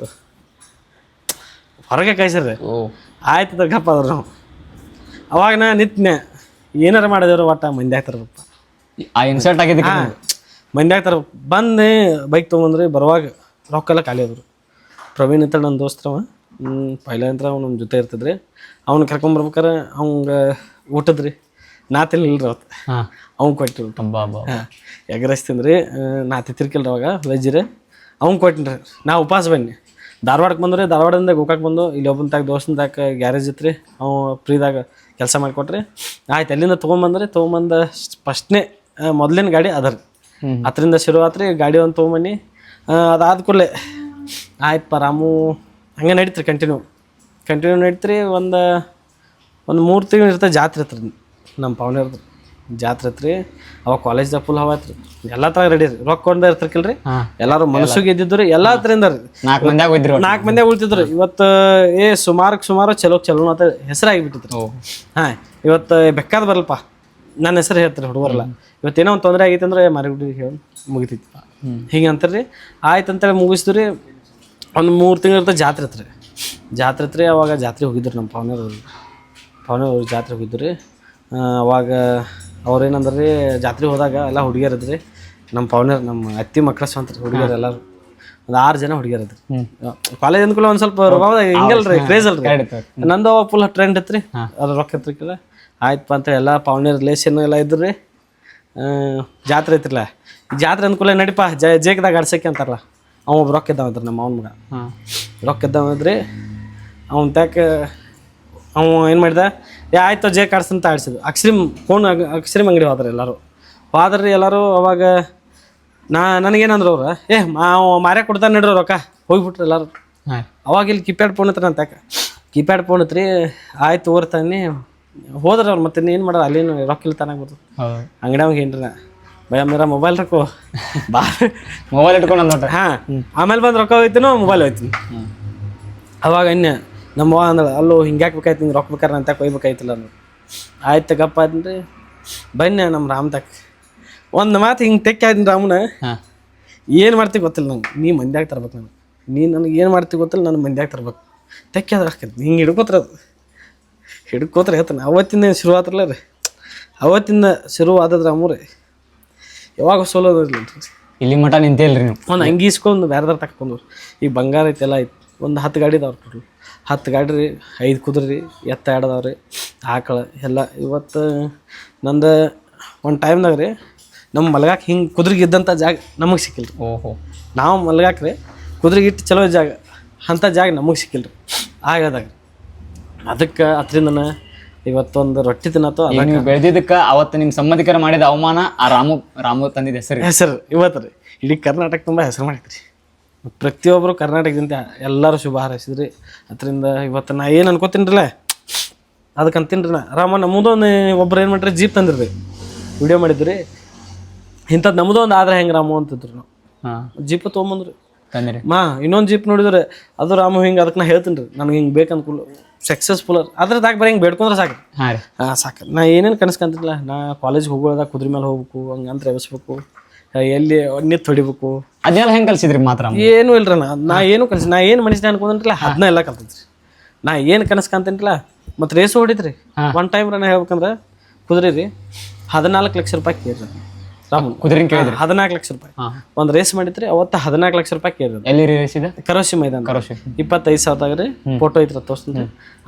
Speaker 1: ಹೊರಗೆ ಕಳ್ಸಿರ್ರಿ
Speaker 2: ಓ.
Speaker 1: ಆಯ್ತು ಗಪ್ಪ ಅದ್ರ ನಾವು. ಅವಾಗ ನಾ ನಿತ್ನೆ ಏನಾರ ಮಾಡಿದೇವ್ರ ಒಟ್ಟ ಮಂದಿ ಆಗ್ತಾರಪ್ಪ
Speaker 2: ಆ ಇನ್ಸಲ್ಟ್
Speaker 1: ಆಗಿದೆ ಮಂಡ್ಯಾಗ ತರ ಬಂದು ಬೈಕ್ ತೊಗೊಂಬಂದ್ರಿ ಬರುವಾಗ ರೊಕ್ಕ ಎಲ್ಲ ಖಾಲಿ ಆದ್ರು. ಪ್ರವೀಣ್ ಅಂತ ನನ್ನ ದೋಸ್ತರವ ಹ್ಞೂ ಪೈಲ ಅಂತ ಅವ್ನು ನಮ್ಮ ಜೊತೆ ಇರ್ತದ್ರಿ. ಅವ್ನು ಕರ್ಕೊಂಬರ್ಬೇಕಾರೆ ಅವಂಗೆ ಊಟದ್ರಿ. ನಾ ತಿನ್ಲಿಲ್ಲ ಅವತ್ತು ಅವ್ನು ಕೊಟ್ಟಿರು
Speaker 2: ತುಂಬಾ
Speaker 1: ಎಗ್ ರೈಸ್ ತಿಂದ್ರಿ ನಾ ತಿರ್ಕಿಲ್ಲ ಅವಾಗ ವೆಜ್ ರೀ ಅವ್ನು ಕೊಟ್ಟಿನ್ರಿ ನಾ ಉಪವಾಸ ಬನ್ನಿ. ಧಾರವಾಡಕ್ಕೆ ಬಂದ್ರಿ ಧಾರವಾಡದಿಂದ ಗೋಕಾಕ್ ಬಂದು ಇಲ್ಲಿ ಒಬ್ಬನ ತಾಗ ದೋಸ್ತನ ತಾಕ ಗ್ಯಾರೇಜ್ ಇತ್ತು ಅವ ಫ್ರೀದಾಗ ಕೆಲಸ ಮಾಡಿಕೊಟ್ರಿ. ಆಯ್ತು ಅಲ್ಲಿಂದ ತೊಗೊಂಬಂದ್ರಿ? ತೊಗೊಂಬಂದ ಫಸ್ಟ್ನೇ ಮೊದಲಿನ ಗಾಡಿ ಅದ ರೀ ಅದರಿಂದ ಶುರು ಆತ್ರಿ ಗಾಡಿ ಒಂದು ತೊಗೊಂಬನ್ನಿ. ಅದಾದ ಕೂಡಲೇ. ಆಯ್ತಪ್ಪ ರಾಮು. ಹಂಗೆ ನಡೀತ್ರಿ ಕಂಟಿನ್ಯೂ ಕಂಟಿನ್ಯೂ ನಡೀತ್ರಿ ಒಂದು ಒಂದು ಮೂರು ತಿಂಗಳು ಇರ್ತದೆ ಜಾತ್ರೆ ಇರ್ತದೆ ನಮ್ಮ ಪಾವನೆ ಇರ್ತದೆ ಜಾತ್ರೆ ಐತ್ರಿ. ಅವಾಗ ಕಾಲೇಜ್ದಾಗ ಫುಲ್ ಹವಾ ಐತ್ರಿ ಎಲ್ಲ ಥರ ರೆಡಿ ರೀ. ರೊಕ್ಕ ಕೊಂಡ ಇರ್ತಿರ್ಕಿಲ್ರಿ
Speaker 2: ಕಲ್ರಿ
Speaker 1: ಎಲ್ಲಾರು ಮನಸ್ಸಿಗೆ ಇದ್ದಿದ್ದು ರೀ. ಎಲ್ಲಾ ಥರಿಂದ ರೀ
Speaker 2: ನಾಲ್ಕು ಮಂದಿ ಒಟ್ಟು.
Speaker 1: ನಾಲ್ಕು ಮಂದಿ ಉಳ್ತಿದ್ರು ಇವತ್ತು ಏ ಸುಮಾರು ಸುಮಾರು ಚಲೋ ಚಲೋ ಅಂತ ಹೆಸರಾಗಿ
Speaker 2: ಬಿಟ್ಟಿದ್ರು.
Speaker 1: ಹಾ ಇವತ್ತು ಬೆಕ್ಕಾದ ಬರಲ್ಪ. ನನ್ನ ಹೆಸರು ಹೇಳ್ತಾರೆ ಹುಡುಗರಲ್ಲ. ಇವತ್ತೇನೋ ಒಂದು ತೊಂದರೆ ಆಗೈತೆ ಅಂದ್ರೆ ಮಾರಿಗುಡಿ ಹೇಳಿ ಮುಗಿತೈತಿ ಹಿಂಗೆ ಅಂತಾರ್ರಿ ಆಯ್ತು ಅಂತೇಳಿ ಮುಗಿಸಿದ್ರಿ ಒಂದು ಮೂರು ತಿಂಗಳ ಜಾತ್ರೆ ಹತ್ರ ಜಾತ್ರೆ ಹತ್ರ ಅವಾಗ ಜಾತ್ರೆ ಹೋಗಿದ್ರು ನಮ್ಮ ಪವನವ್ರು. ಪವನವ್ರು ಜಾತ್ರೆ ಹೋಗಿದ್ರು ರೀ. ಅವಾಗ ಅವ್ರೇನಂದ್ರೆ ರೀ ಜಾತ್ರೆ ಹೋದಾಗ ಎಲ್ಲ ಹುಡುಗಿಯರಿದ್ರಿ ನಮ್ಮ ಪವನರ್ ನಮ್ಮ ಅತ್ತಿ ಮಕ್ಕಳ ಸ್ವಂತ ಹುಡುಗಿಯರು ಎಲ್ಲರೂ. ಒಂದು ಆರು ಜನ ಹುಡುಗಿಯರದ್ರಿ ಕಾಲೇಜ್ ಅಂದ್ಕೊಳ್ಳೋ ಒಂದು ಸ್ವಲ್ಪ ಹಿಂಗಲ್ರಿ ಕ್ರೇಜ್ ಅಲ್ರಿ. ನಂದು ಫುಲ್ ಟ್ರೆಂಡ್ ಐತ್ರಿ ಅದ್ರ ರೊಕ್ಕ ಐತ್ರಿಕಲ್ಲ ಆಯ್ತಪ್ಪ ಅಂತ ಎಲ್ಲ ಪಾವಣಿ ರಿಲೇಷನ್ ಎಲ್ಲ ಇದ್ರು. ರೀ ಜಾತ್ರೆ ಐತ್ರಲ್ಲ. ಜಾತ್ರೆ ಅಂದ್ಕೂಲ ನಡಿಪ ಜ ಜೇಕ್ದಾಗ ಆಡ್ಸಕ್ಕೆ ಅಂತಾರಲ್ಲ ಅವ ಒಬ್ಬ ರೊಕ್ಕ ಇದ್ದಾವ ಇದ್ರಿ ನಮ್ಮ ಅವನ ಮಗ. ರೊಕ್ಕ ಇದ್ದಾವ ಇದ್ರಿ ಅವ್ನ ತ್ಯಾಕ ಅವ ಏನು ಮಾಡಿದ ಏ ಆಯ್ತು ಜೇಕ್ ಆಡ್ಸಂತ ಆಡ್ಸಿದ್ರು ಅಕ್ಷರಿಮ್ ಫೋನ್ ಅಕ್ಸ್ರಿಮ್ ಅಂಗಡಿ ಹೋದ್ರೆ ಎಲ್ಲರೂ. ಹೋದ್ರಿ ಎಲ್ಲರೂ ಅವಾಗ ನಾ ನನಗೇನಂದ್ರು ಅವ್ರು ಏ ಮಾವ ಮಾರ್ಯಾಕ ಕೊಡ್ತಾನೆ ನಡ್ರಿ ರೊಕ್ಕ. ಹೋಗ್ಬಿಟ್ರಿ ಎಲ್ಲರೂ. ಅವಾಗ ಇಲ್ಲಿ ಕೀಪ್ಯಾಡ್ ಫೋನ್ ಹತ್ರ ಅಂತ ಕೀಪ್ಯಾಡ್ ಫೋನ್ ಹತ್ರಿ ಆಯ್ತು ಓರ್ತಾನೆ ಹೋದ್ರ ಅವ್ರು ಮತ್ತೆ ಏನು ಮಾಡೋ ಅಲ್ಲೇನು ರೊಕ್ಕ ಇಲ್ಲ ತಾನಾಗ ಬರ್ತದೆ.
Speaker 2: ಅಂಗಡಿ
Speaker 1: ಅಂಗಡಿಯಾಗ ಏನ್ರಿ? ಭಯ ಮೇರ ಮೊಬೈಲ್ ರೊಕ್ಕ ಬಾ.
Speaker 2: ಮೊಬೈಲ್ ಇಟ್ಕೊಂಡು ನೋಡ್ರಿ.
Speaker 1: ಹಾಂ ಆಮೇಲೆ ಬಂದು ರೊಕ್ಕ ಹೋಯ್ತೀನೋ ಮೊಬೈಲ್ ಹೋಯ್ತೀನಿ. ಅವಾಗ ಇನ್ನ ನಮ್ಮ ಅಂದ್ರೆ ಅಲ್ಲೋ ಹಿಂಗೆ ಬೇಕಾಯ್ತು ಹಿಂಗೆ ರೊಕ್ಕ ಬೇಕಾರೆ ಅಂತ ಕೊಯ್ಬೇಕಾಯ್ತಿಲ್ಲ ನಾನು ಆಯ್ತು ಗಪ್ಪ ಅಂದ್ರೆ ಬನ್ನಿ ನಮ್ಮ ರಾಮ್ ತಕ್. ಒಂದು ಮಾತು ಹಿಂಗೆ ತೆಕ್ಕ ಆಯ್ತು ರಾಮನ. ಏನು ಮಾಡ್ತೀವಿ ಗೊತ್ತಿಲ್ಲ ನಂಗೆ. ನೀ ಮಂದ್ಯಾಗ ತರ್ಬೇಕು ನನಗೆ. ನೀ ನನಗೆ ಏನು ಮಾಡ್ತೀವಿ ಗೊತ್ತಿಲ್ಲ ನಾನು ಮಂದ್ಯಾಗ ತರ್ಬೇಕು. ತೆಕ್ಕೆ ಆದ್ರೆ ಹಾಕಿ ಹಿಂಗೆ ಹಿಡ್ಕೋತ್ರ ಅದು ಹಿಡ್ಕೋತ್ರ ಹೇಳ್ತಾನೆ. ಅವತ್ತಿಂದ ಶುರು ಆತ್ರಲ್ಲ ರೀ ಅವತ್ತಿಂದ ಶುರು ಆದದ್ರ ಅಮ್ಮೂರಿ ಯಾವಾಗ ಸೋಲೋದಿಲ್ಲ
Speaker 2: ಇಲ್ಲಿ ಮಠ ನಿಂತೇಲ್ರಿ ನೀವು.
Speaker 1: ಒಂದು ಅಂಗಿ ಇಸ್ಕೊಂಡು ಬೇರೆದಾರ ತಕ್ಕೊಂಡು ಈಗ ಬಂಗಾರ ಐತೆ ಎಲ್ಲ ಐತಿ. ಒಂದು ಹತ್ತು ಗಾಡಿ ಇದಾವ್ರಿ ಟೋಟಲ್ ಹತ್ತು ಗಾಡಿ ರೀ ಐದು ಕುದುರೆ ರೀ ಎತ್ತ ಎರಡದಾವ್ರಿ ಆಕಳ ಎಲ್ಲ. ಇವತ್ತು ನಂದು ಒಂದು ಟೈಮ್ನಾಗ ರೀ ನಮ್ಮ ಮಲ್ಗಾಕ ಹಿಂಗೆ ಕುದುರೆಗೆ ಇದ್ದಂಥ ಜಾಗ ನಮಗೆ ಸಿಕ್ಕಿಲ್ಲ ರೀ
Speaker 2: ಓಹೋ.
Speaker 1: ನಾವು ಮಲಗಾಕ್ರೆ ಕುದುರೆಗೆ ಇಟ್ಟು ಚಲೋ ಜಾಗ ಅಂಥ ಜಾಗ ನಮಗೆ ಸಿಕ್ಕಿಲ್ಲ ರೀ ಆಗದಾಗ ಅದಕ್ಕೆ ಅದರಿಂದ ಇವತ್ತೊಂದು ರೊಟ್ಟಿ ತಿನ್ನತ್ತೋ
Speaker 2: ಈಗ ನೀವು ಬೆಳೆದಿದ್ದಕ್ಕೆ ಅವತ್ತು ನಿಮ್ಮ ಸಂಬಂಧಿಕರ ಮಾಡಿದ ಅವಮಾನ ಆ ರಾಮು ರಾಮು ತಂದಿದ್ದ ಹೆಸರು.
Speaker 1: ಹೆಸರು ಇವತ್ತು ರೀ. ಇಡೀ ಕರ್ನಾಟಕ ತುಂಬ ಹೆಸರು ಮಾಡೈತ್ರಿ ಪ್ರತಿಯೊಬ್ಬರು ಕರ್ನಾಟಕದಿಂದ ಎಲ್ಲರೂ ಶುಭ ಹಾರೈಸಿದ್ರಿ. ಅದರಿಂದ ಇವತ್ತು ನಾ ಏನು ಅನ್ಕೋತೀನಿರಲ್ಲ ಅದಕ್ಕೆ ಅಂತೀನಿ ನಾ. ರಾಮ ನಮ್ಮದು ಒಂದು ಒಬ್ರು ಏನು ಮಾಡ್ರಿ ಜೀಪ್ ತಂದಿರ್ರಿ. ವಿಡಿಯೋ ಮಾಡಿದ್ರಿ. ಇಂಥದ್ದು ನಮ್ಮದು ಒಂದು ಆದ್ರೆ ಹೆಂಗೆ ರಾಮು ಅಂತಿದ್ರು ನಾವು.
Speaker 2: ಹಾಂ.
Speaker 1: ಜೀಪ್ ತೊಗೊಂಬಂದ್ರಿ. ಮಾ ಇನ್ನೊಂದು ಜೀಪ್ ನೋಡಿದ್ರೆ ಅದು ರಾಮ ಹಿಂಗೆ ಅದಕ್ಕೆ ನಾ ಹೇಳ್ತೀನಿ ರೀ ನನಗೆ ಹಿಂಗೆ ಬೇಕಂದ್ಕೂಲ ಸಕ್ಸಸ್ಫುಲ್ ಅದ್ರದಾಗ ಬರೀ ಹಿಂಗೆ ಬೇಡ್ಕೊಂಡ್ರೆ ಸಾಕು.
Speaker 2: ಹಾಂ ರೀ.
Speaker 1: ಹಾಂ ಸಾಕು. ನಾ ಏನೇನು ಕನಸ್ಕಂತಿಲ್ಲ ನಾ ಕಾಲೇಜ್ಗೆ ಹೋಗೋದಾಗ ಕುದುರೆ ಮೇಲೆ ಹೋಗ್ಬೇಕು ಹಂಗಂತ ಎಬ್ಸ್ಬೇಕು ಎಲ್ಲಿ ನಿತ್ ಹೊಡಿಬೇಕು.
Speaker 2: ಅದನ್ನೆಲ್ಲ ಹೆಂಗೆ ಕಲ್ಸಿದ್ರಿ ಮಾತ್ರ
Speaker 1: ಏನೂ ಇಲ್ರಿ ನಾ ನಾ ಏನು ಕಲಿಸಿ ನಾ ಏನು ಮನಸ್ಸಿನ ಅನ್ಕೊಂಡ್ರಲ್ಲ ಅದನ್ನ ಎಲ್ಲ ಕಲ್ತಿದ್ರಿ. ನಾ ಏನು ಕನಸ್ಕಂತಿಲ್ಲ ಮತ್ತು ರೇಸು ಹೊಡಿತ್ರಿ. ಒನ್ ಟೈಮ್ ನಾ ಹೇಳ್ಬೇಕಂದ್ರೆ ಕುದುರೆ ರೀ ಹದಿನಾಲ್ಕು ಲಕ್ಷ ರೂಪಾಯಿ ಕೇಳ್ರಿ.
Speaker 2: ಕೇಳಿದ್ರಿ.
Speaker 1: ಹದಿನಾಲ್ಕು ಲಕ್ಷ ರೂಪಾಯಿ. ಒಂದು ರೇಸ್ ಮಾಡಿದ್ರಿ ಅವತ್ತ ಹದಿನಾಲ್ಕು ಲಕ್ಷ ರೂಪಾಯಿ ಕೇಳಿದ್ರು
Speaker 2: ಎಲ್ಲಿ ರೇಸ್ ಇದೆ?
Speaker 1: ಕರೋಶಿ ಮೈದಾನ.
Speaker 2: ಕರೋಶಿ.
Speaker 1: ಇಪ್ಪತ್ತೈದು ಸಾವಿರದಾಗ ರೀ ಫೋಟೋ ಐತ್ರ ತೋರಿಸ್ತೀನಿ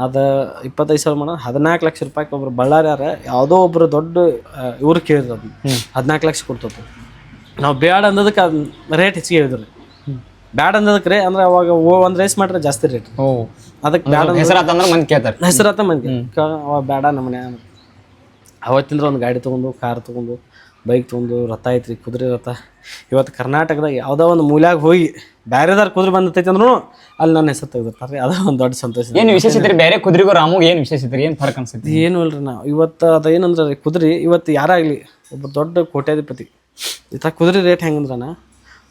Speaker 1: ಅದು ಇಪ್ಪತ್ತೈದು ಸಾವಿರ ಮಾಡೋ ಹದಿನಾಲ್ಕು ಲಕ್ಷ ರೂಪಾಯಿಗೆ ಒಬ್ರು ಬಳ್ಳಾರ್ಯಾರ ಯಾವುದೋ ಒಬ್ರು ದೊಡ್ಡ ಇವ್ರು ಕೇಳಿದ್ರು ಅದನ್ನ. ಹದಿನಾಲ್ಕು ಲಕ್ಷ ಕೊಡ್ತದ ನಾವು ಬ್ಯಾಡ ಅಂದದಕ್ಕೆ ಅದು ರೇಟ್ ಹೆಚ್ಚಿಗೆ ಹೇಳಿದ್ರು. ಬ್ಯಾಡ ಅಂದದಕ್ಕೆ ರೀ ಅಂದ್ರೆ ಅವಾಗ ಒಂದು ರೇಸ್ ಮಾಡಿದ್ರೆ ಜಾಸ್ತಿ ರೇಟ್ ಅದಕ್ಕೆ ಬ್ಯಾಡ
Speaker 2: ಹೆಸರಾತಂದ್ರೆ ಮಂದಿ ಕೇಳ್ತಾರೆ.
Speaker 1: ಹೆಸರಾತ ಮಂದಿ. ಅವ ಬೇಡ ನಮ್ಮನೆ ಅವತ್ತಿಂದ್ರ ಒಂದು ಗಾಡಿ ತೊಗೊಂಡು ಕಾರ್ ತೊಗೊಂಡು ಬೈಕ್ ತೊಗೊಂಡು ರಥ ಐತ್ರಿ ಕುದುರೆ ರಥ. ಇವತ್ತು ಕರ್ನಾಟಕದಾಗ ಯಾವುದೋ ಒಂದು ಮೂಲ್ಯಾಗ ಹೋಗಿ ಬೇರೆದಾರ ಕುದುರೆ ಬಂದೈತಿ ಅಂದ್ರೂ ಅಲ್ಲಿ ನನ್ನ ಹೆಸರು ತೆಗೆದಿರ್ತಾರೆ. ರೀ ಅದ ಒಂದು ದೊಡ್ಡ ಸಂತೋಷ.
Speaker 2: ಏನು ವಿಶೇಷ ಇದ್ರಿ? ಬೇರೆ ಕುದುರೆಗೂ ರಾಮುಗೆ ಏನು ವಿಶೇಷ ಇದ್ರಿ? ಏನು ಫರಕ್ ಅನ್ಸುತ್ತೆ?
Speaker 1: ಏನು ಇಲ್ರಿ ನಾವು. ಇವತ್ತು ಅದು ಏನಂದ್ರೆ ರೀ ಕುದುರೆ ಇವತ್ತು ಯಾರಾಗಲಿ ಒಬ್ಬ ದೊಡ್ಡ ಕೋಟ್ಯಾಧಿಪತಿ. ಈ ಥರ ಕುದುರೆ ರೇಟ್ ಹೆಂಗಂದ್ರನ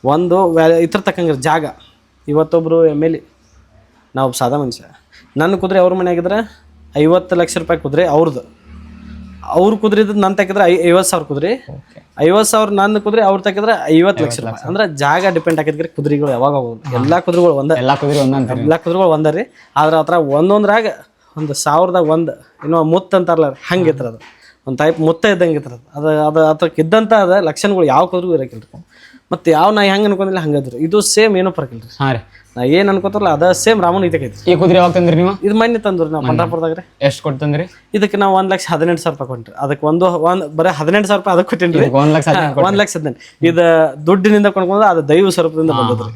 Speaker 1: ಒಂದು ವ್ಯಾ ಇತರ ತಕ್ಕಂಗೆ ಜಾಗ. ಇವತ್ತೊಬ್ಬರು ಎಂ ಎಲ್ ಎ. ನಾವು ಸಾದಾ ಮನುಷ್ಯ. ನನ್ನ ಕುದುರೆ ಅವ್ರ ಮನೆಯಾಗಿದ್ರೆ ಐವತ್ತು ಲಕ್ಷ ರೂಪಾಯಿ ಕುದುರೆ ಅವ್ರದ್ದು ಅವ್ರ ಕುದ್ರಿದ್ ನನ್ ತೆಗೆದ್ರೆ ಐ ಐವತ್ತು ಸಾವಿರ ಕುದ್ರಿ. ಐವತ್ತು ಸಾವಿರ ನನ್ ಕುದುರೆ ಅವ್ರು ತೆಗೆದ್ರೆ ಐವತ್ತು ಲಕ್ಷ ರೂಪಾಯಿ ಅಂದ್ರೆ ಜಾಗ ಡಿಪೆಂಡ್ ಆಗಿದ್ರೆ ಕುದುರೆಗಳು ಯಾವಾಗ ಹೋಗೋದು ಎಲ್ಲ ಕುದುರೆಗಳು ಒಂದ.
Speaker 2: ಎಲ್ಲ ಕುದುರೆ ಒಂದ
Speaker 1: ಎಲ್ಲ ಕುದುರೆಗಳು ಒಂದ ರೀ. ಆದ್ರೆ ಆ ಥರ ಒಂದೊಂದ್ರಾಗ ಒಂದು ಸಾವಿರದಾಗ ಒಂದು ಏನೋ ಮುತ್ತು ಅಂತಾರಲ್ಲ ಹಂಗೆ ಇರ್ತದೆ ಅದು. ಒಂದು ಟೈಪ್ ಮುತ್ತ ಇದ್ದಂಗೆ ಇತ್ತು ಅದು. ಅದು ಅದಕ್ಕೆ ಇದ್ದಂಥ ಅದ ಲಕ್ಷಣಗಳು ಯಾವ ಕುದುರೆಗೂ ಇರೋಕ್ಕಿಲ್ಲ ಮತ್ತು ಯಾವ ನಾ ಹೆಂಗ್ ಅನ್ಕೊಂಡಿಲ್ಲ ಹಂಗದ್ರಿ ಇದು ಸೇಮ್ ಏನೋ ಪರಕಿಲ್ಲ ರೀ
Speaker 2: ಹಾಂ ರೀ.
Speaker 1: ನಾ ಏನ್ ಅನ್ಕೋತಾರಲ್ಲ ಅದ ಸೇಮ್ ರಾಮನ್ ಇದಕ್ಕೈತಿ
Speaker 2: ಈ ಕುದುರೆ ಯಾವಾಗ ತಂದ್ರಿ ನೀವು?
Speaker 1: ಇದು ಮನೆ ತಂದ್ರಿ ನಾವು ಪಂಡ್ರಾಪುರದಾಗ ರೀ
Speaker 2: ಎಷ್ಟು ಕೊಟ್ಟು ತಂದ್ರಿ?
Speaker 1: ಇದಕ್ಕೆ ನಾವು ಒಂದು ಲಕ್ಷ ಹದಿನೆಂಟು ಸಾವಿರ ರೂಪಾಯಿ ಕೊಟ್ರಿ. ಅದಕ್ಕೆ ಒಂದು ಒಂದ್ ಬರೀ ಹದಿನೆಂಟು ಸಾವಿರ ರೂಪಾಯಿ ಅದಕ್ಕೆ ಕೊಟ್ಟಿನಿ ರೀ
Speaker 2: ಒಂದ್ ಲಕ್ಷ
Speaker 1: ಒಂದು ಲಕ್ಷ ಹದಿನೆಂಟು. ಇದು ದುಡ್ಡಿನಿಂದ ಕೊಂಡ್ಕೊಂಡು ಅದು ದೈವ ಸ್ವರೂಪದಿಂದ ಬಂದದ್ರಿ.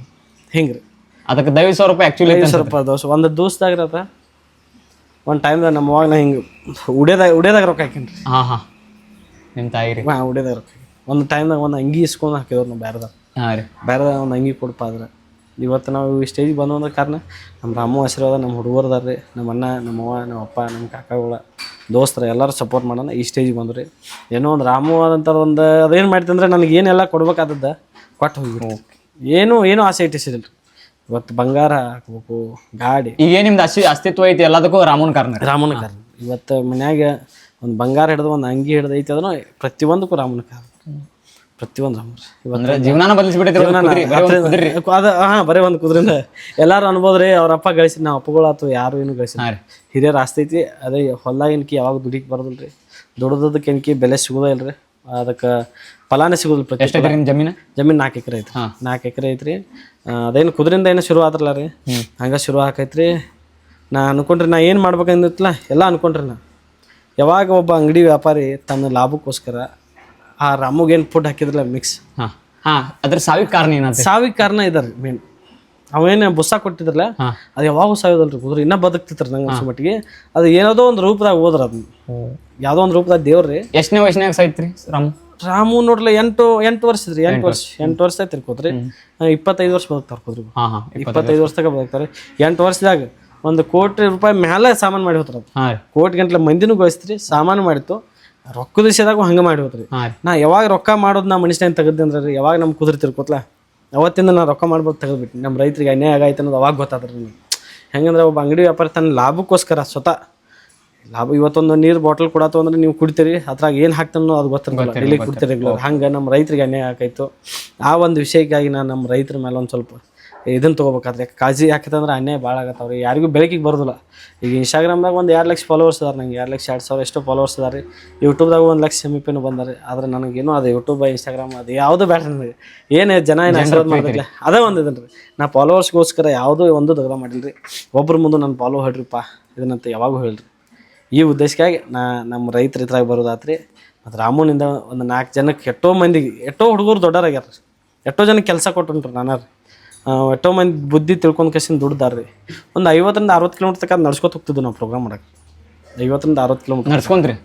Speaker 1: ಹಿಂಗೆ ರೀ
Speaker 2: ಅದಕ್ಕೆ ದೈವ ಸಾವಿರ ರೂಪಾಯಿ ಆಕ್ಚುಲಿ
Speaker 1: ಐದು ಸಾವಿರ ರೂಪಾಯಿ ದೋಸೆ ಒಂದು ಇರತ್ತ ಒಂದು ಟೈಮ್ದಾಗ ನಮ್ಮ ಅವಾಗ ನಾ ಹಿಂಗೆ ಉಡ್ಯದಾಗ ಉಡ್ಯದಾಗ ರೊಕ್ಕ ಹಾಕಿನ್ರಿ.
Speaker 2: ಹಾಂ ಹಾಂ. ನಿಮ್ಮ ತಾಯಿ ರೀ
Speaker 1: ಹಾಂ ಉಡ್ಯದಾಗ ರೊಕ್ಕ ಒಂದು ಟೈಮ್ದಾಗ ಒಂದು ಅಂಗಿ ಇಸ್ಕೊಂಡು ಹಾಕಿದ್ರು ನಾವು ಬೇರೆದಾಗ
Speaker 2: ಹಾಂ ರೀ.
Speaker 1: ಬೇರೆದಾಗ ಒಂದು ಅಂಗಿ ಕೊಡಪ್ಪ ಆದ್ರೆ. ಇವತ್ತು ನಾವು ಈ ಸ್ಟೇಜಿಗೆ ಬಂದು ಅಂದ ಕಾರಣ ನಮ್ಮ ರಾಮು ಆಶೀರ್ವಾದ ನಮ್ಮ ಹುಡುಗರ್ದಾರ ರೀ ನಮ್ಮ ಅಣ್ಣ ನಮ್ಮ ಅವ್ವ ನಮ್ಮ ಅಪ್ಪ ನಮ್ಮ ಕಾಕಾಗಳ ದೋಸ್ತರ ಎಲ್ಲರೂ ಸಪೋರ್ಟ್ ಮಾಡೋಣ ಈ ಸ್ಟೇಜಿಗೆ ಬಂದ್ರಿ ಏನೋ ಒಂದು ರಾಮು ಆದಂಥ ಒಂದು ಅದೇನು ಮಾಡ್ತಂದ್ರೆ ನನಗೆ ಏನೆಲ್ಲ ಕೊಡ್ಬೇಕಾದದ್ದು ಕೊಟ್ಟು ಹೋಗ್ಬಿಟ್ಟು ಏನು ಏನೂ ಆಸೆ ಇಟ್ಟಿಸಿದಿಲ್ಲ. ರೀ ಇವತ್ತು ಬಂಗಾರ ಹಾಕ್ಬೇಕು ಗಾಡಿ.
Speaker 2: ಈಗ ನಿಮ್ದು ಅಸ್ತಿ ಅಸ್ತಿತ್ವ ಐತಿ ಎಲ್ಲದಕ್ಕೂ ರಾಮನ್ ಕಾರಣ
Speaker 1: ರಾಮನ ಕಾರಣ. ಇವತ್ತು ಮನ್ಯಾಗ ಒಂದು ಬಂಗಾರ ಹಿಡಿದು ಒಂದು ಅಂಗಿ ಹಿಡ್ದು ಐತಿ ಅದನ್ನು ಪ್ರತಿಯೊಂದಕ್ಕೂ ರಾಮನ ಕಾರಣ. ಪ್ರತಿಯೊಂದು
Speaker 2: ಅಂದ್ರೆ ಜೀವನಾನ ಬದಲಿಸ್ಬಿಟ್ಟೈತಿ
Speaker 1: ಅದ ಹಾ ಬರೀ ಒಂದು ಕುದ್ರಿಂದ ಎಲ್ಲಾರು ಅನ್ಬೋದ್ರಿ ಅವ್ರ ಅಪ್ಪ ಗಳಿಸಿ ನಾವು ಅಪ್ಪಗಳಾತು ಯಾರು ಏನು ಗಳಿಸಿ ಹಿರಿಯರ್ ಆಸ್ತಿ ಐತಿ ಅದೇ ಹೊಲ್ದಾಗಿನ್ಕಿ ಯಾವಾಗ ದುಡಿಕ್ ಬರೋದಿಲ್ರಿ ದುಡ್ದದಕ್ಕೆ ಎನ್ಕಿ ಬೆಲೆ ಸಿಗೋದೇ ಇಲ್ರಿ. ಅದಕ್ಕೆ ಫಲಾನೇ ಸಿಗೋದಿಲ್ಲ ಪ್ರತಿ
Speaker 2: ಎಷ್ಟು ಎಕರೆ ಜಮೀನು?
Speaker 1: ಜಮೀನು ನಾಲ್ಕು ಎಕರೆ ಐತ್ರಿ.
Speaker 2: ಹಾ.
Speaker 1: ನಾಲ್ಕು ಎಕರೆ ಐತ್ರಿ. ಅದೇನು ಕುದ್ರಿಂದ ಏನು ಶುರು ಆದ್ರಲ್ಲ ರೀ. ಹಂಗೆ ಶುರು ಆಕೈತ್ರಿ. ನಾ ಅನ್ಕೊಂಡ್ರಿ ನಾ ಏನು ಮಾಡ್ಬೇಕಂದಿತ್ತಲ್ಲ ಎಲ್ಲ ಅನ್ಕೊಂಡ್ರಿ ನಾ ಯಾವಾಗ ಒಬ್ಬ ಅಂಗಡಿ ವ್ಯಾಪಾರಿ ತನ್ನ ಲಾಭಕ್ಕೋಸ್ಕರ ಆ ರಾಮುಗೇನು ಫುಡ್ ಹಾಕಿದ್ರಲ್ಲ ಮಿಕ್ಸ್
Speaker 2: ಹಾ. ಹಾ ಅದ್ರ ಸಾವಿಗೆ ಕಾರಣ ಏನಂತ?
Speaker 1: ಸಾವಿಗೆ ಕಾರಣ ಇದಾರೆ ಮೇನ್ ಅವೇನು ಬುಸ್ಸ ಕೊಟ್ಟಿದ್ರಲ್ಲ ಅದ್ ಯಾವಾಗೂ ಸಾಯೋದಲ್ರಿ ಕುದುರೆ. ಇನ್ನೂ ಬದುಕ್ತಿತ್ರಿ ನಂಗೆ ಅನ್ಸೋ ಮಟ್ಟಿಗೆ. ಅದು ಏನದೋ ಒಂದು ರೂಪದಾಗ ಹೋದ್ರ ಅದನ್ನ ಯಾವುದೋ ಒಂದು ರೂಪದಾಗ ದೇವ್ರಿ
Speaker 2: ಎಷ್ಟನೇ ವಯಸ್ಸಿನಾಗ ಸಾಯ್ತ್ರಿ ರಾಮು?
Speaker 1: ರಾಮು ನೋಡ್ಲಿ ಎಂಟು ಎಂಟು ವರ್ಷ ಇದ್ರಿ ಎಂಟು ವರ್ಷ. ಎಂಟು ವರ್ಷ ಐತಿ ಕೂತ್ರಿ ಇಪ್ಪತ್ತೈದು ವರ್ಷ ಬದುಕ್ತಾರ ಕುದುರೆ ಇಪ್ಪತ್ತೈದು ವರ್ಷದಾಗ ಬದುಕ್ತಾರೆ. ಎಂಟು ವರ್ಷದಾಗ ಒಂದು ಕೋಟಿ ರೂಪಾಯಿ ಮೇಲೆ ಸಾಮಾನು ಮಾಡಿ
Speaker 2: ಹೋಗ್ತಾರೆ
Speaker 1: ಕೋಟಿ ಗಂಟ್ಲೆ ಮಂದಿನೂ ಗಳಿಸ್ತ್ರಿ ಸಾಮಾನು ಮಾಡಿತ್ತು. ರೊಕ್ಕದ ವಿಷಯದಾಗ ಹಂಗ ಮಾಡಿ ಹೋತ್ರಿ. ನಾ ಯಾವಾಗ ರೊಕ್ಕ ಮಾಡೋದು ನಾ ಮನುಷ್ಯನ ತೆಗೆದ್ದೆ ಅಂದ್ರೆ ರೀ ಯಾವಾಗ ನಮ್ಗೆ ಕುದುರೆ ತಿರ್ಕೋತ್ಲ? ಅವತ್ತಿಂದ ನಾ ರೊಕ್ಕ ಮಾಡ್ಬೋದು ತೆಗೆದ್ಬಿಟ್ಟು ನಮ್ಮ ರೈತರಿಗೆ ಅನ್ಯಾಯ ಆಗೈತೆ ಅನ್ನೋದು ಅವಾಗ ಗೊತ್ತಾದ್ರಿ ನೀವು ಹೆಂಗಂದ್ರೆ ಒಬ್ಬ ಅಂಗಡಿ ವ್ಯಾಪಾರ ತನ್ನ ಲಾಭಕ್ಕೋಸ್ಕರ ಸ್ವತಃ ಲಾಭ ಇವತ್ತೊಂದು ನೀರು ಬಾಟಲ್ ಕೊಡತ್ತು ಅಂದ್ರೆ ನೀವು ಕುಡಿತೀರಿ ಅದ್ರಾಗ ಏನು ಹಾಕ್ತಾನೋ ಅದು ಗೊತ್ತಿರಲ್ಲ. ಡೈಲಿ ಕುಡ್ತೀರಿ ಹಂಗೆ ನಮ್ಮ ರೈತರಿಗೆ ಅನ್ಯಾಯ ಆಕೈತು ಆ ಒಂದು ವಿಷಯಕ್ಕಾಗಿ ನಾನು ನಮ್ಮ ರೈತರ ಮೇಲೆ ಒಂದು ಸ್ವಲ್ಪ ಇದನ್ನು ತೊಗೋಬೇಕಾದ್ರೆ. ಕಾಳಜಿ ಯಾಕಂದ್ರೆ ಅನ್ಯಾಯ ಭಾಳ ಆಗತ್ತವ್ರಿ. ಯಾರಿಗೂ ಬೆಳಕಿಗೆ ಬರೋದಿಲ್ಲ. ಈಗ ಇನ್ಸ್ಟಾಗ್ರಾಮ್ದಾಗ ಒಂದು ಎರಡು ಲಕ್ಷ ಫಾಲೋವರ್ಸ್ ಇದಾರೆ ನಂಗೆ. ಎರಡು ಲಕ್ಷ ಎರಡು ಸಾವಿರ ಎಷ್ಟೋ ಫಾಲೋವರ್ಸ್ ಇದ್ದಾರೆ ರೀ. ಯೂಟ್ಯೂಬ್ದಾಗ ಒಂದು ಲಕ್ಷ ಸಮೀಪನೂ ಬಂದಾರೆ ಆದ್ರೆ ನನಗೇನು ಅದು ಯೂಟ್ಯೂಬ್ ಇನ್ಸ್ಟಾಗ್ರಾಮ್ ಅದು ಯಾವುದು ಬೇಡ ನನಗೆ. ಏನು ಜನ ಏನು ಆಶೀರ್ವಾದ ಮಾಡಿಲ್ಲ ಅದೇ ಒಂದು ಇದನ್ನು ರೀ. ನಾ ಫಾಲೋವರ್ಸ್ಗೋಸ್ಕರ ಯಾವುದೂ ಒಂದು ದಗದ ಮಾಡಿಲ್ಲ ರೀ ಒಬ್ರ ಮುಂದೆ ನಾನು ಫಾಲೋ ಹೇಳ್ರಿಪ್ಪ. ಇದನ್ನಂತ ಯಾವಾಗೂ ಹೇಳ್ರಿ. ಈ ಉದ್ದೇಶಕ್ಕಾಗಿ ನಾ ನಮ್ಮ ರೈತರ ಇದ್ರಾಗ ಬರೋದಾತ್ರಿ. ಮತ್ತು ರಾಮುನಿಂದ ಒಂದು ನಾಲ್ಕು ಜನಕ್ಕೆ ಎಷ್ಟೋ ಮಂದಿಗೆ ಎಷ್ಟೋ ಹುಡುಗರು ದೊಡ್ಡರಾಗ್ಯಾರ ಎಷ್ಟೋ ಜನಕ್ಕೆ ಕೆಲಸ ಕೊಟ್ಟು ನಾನು ರೀ ಎಷ್ಟೋ ಮಂದಿ ಬುದ್ಧಿ ತಿಳ್ಕೊಂಡು ಕಸಿನ ದುಡ್ದಾರ್ರಿ. ಒಂದು ಐವತ್ತರಿಂದ ಅರವತ್ತು ಕಿಲೋಮೀಟ್ರ್ ತಕ್ಕ ನಡ್ಸ್ಕೊತ ಹೋಗ್ತಿದ್ವಿ ನಾವು ಪ್ರೋಗ್ರಾಮ್ ಮಾಡಕ್ಕೆ ಐವತ್ತರಿಂದ ಅರವತ್ತು ಕಿಲೋಮೀಟ್ರ್.
Speaker 2: ನಡ್ಸ್ಕೊಂಡ್ರಿ?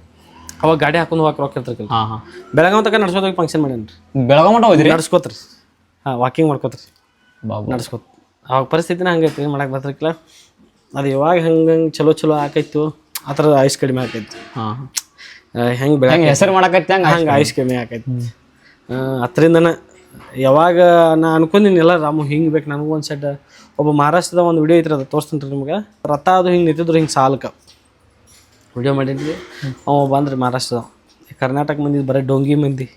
Speaker 1: ಅವಾಗ ಗಾಡಿ ಹಾಕೊಂಡು ಹೋಗಕ್ಕೆ ರೊಕ್ಕ ಇರ್ತಿರ್ಕಿಲ್ಲ
Speaker 2: ಹಾಂ ಹಾಂ.
Speaker 1: ಬೆಳಗಾವ್ ತನಕ ನಡ್ಸ್ಕೊತ ಹೋಗಿ ಫಂಕ್ಷನ್ ಮಾಡೇನಿ ರೀ
Speaker 2: ಬೆಳಗಾವ್ ಮಟ್ಟ ಹೋದ್ರಿ?
Speaker 1: ನಡ್ಸ್ಕೊತ್ರಿ. ಹಾಂ ವಾಕಿಂಗ್ ಮಾಡ್ಕೋತ್ರಿ.
Speaker 2: ಬಾಬು.
Speaker 1: ನಡ್ಸ್ಕೊತ. ಅವಾಗ ಪರಿಸ್ಥಿತಿನ ಹಂಗೆ ಐತಿ ಮಾಡಕ್ಕೆ ಬರ್ತಿರ್ಕಿಲ್ಲ ಅದು ಯಾವಾಗ ಹಂಗೆ ಹಂಗೆ ಚಲೋ ಚಲೋ ಆಕೈತು ಆ ಥರ ಆಯುಷ್ ಕಡಿಮೆ ಆಕೈತಿ
Speaker 2: ಹಾಂ
Speaker 1: ಹೆಂಗೆ
Speaker 2: ಬೆಳಗ್ಗೆ ಹೆಸರು ಮಾಡಕ್ಕೆ ಹಂಗ
Speaker 1: ಹಂಗೆ ಆಯುಷ್ ಕಡಿಮೆ ಆಕೈತಿ ಅದರಿಂದನ ಯಾವಾಗ ನಾ ಅನ್ಕೊಂಡಿನಿ ಎಲ್ಲ ರಾಮು ಹಿಂಗೆ ಬೇಕು ನನಗೂ ಒಂದು ಸೆಟ್ ಒಬ್ಬ ಮಹಾರಾಷ್ಟ್ರದ ಒಂದು ವಿಡಿಯೋ ಐತ್ರಿ ಅದು ತೋರಿಸ್ತೀನಿ ರೀ ನಿಮ್ಗೆ. ರಥ ಅದು ಹಿಂಗೆ ನಿಂತಿದ್ರು ಹಿಂಗೆ ಸಾಲ್ಕ. ವಿಡಿಯೋ ಮಾಡಿದ್ವಿ. ಅವ ಬಂದ್ರಿ ಮಹಾರಾಷ್ಟ್ರದ. ಕರ್ನಾಟಕ ಮಂದಿ ಬರೀ ಡೊಂಗಿ ಮಂದಿ.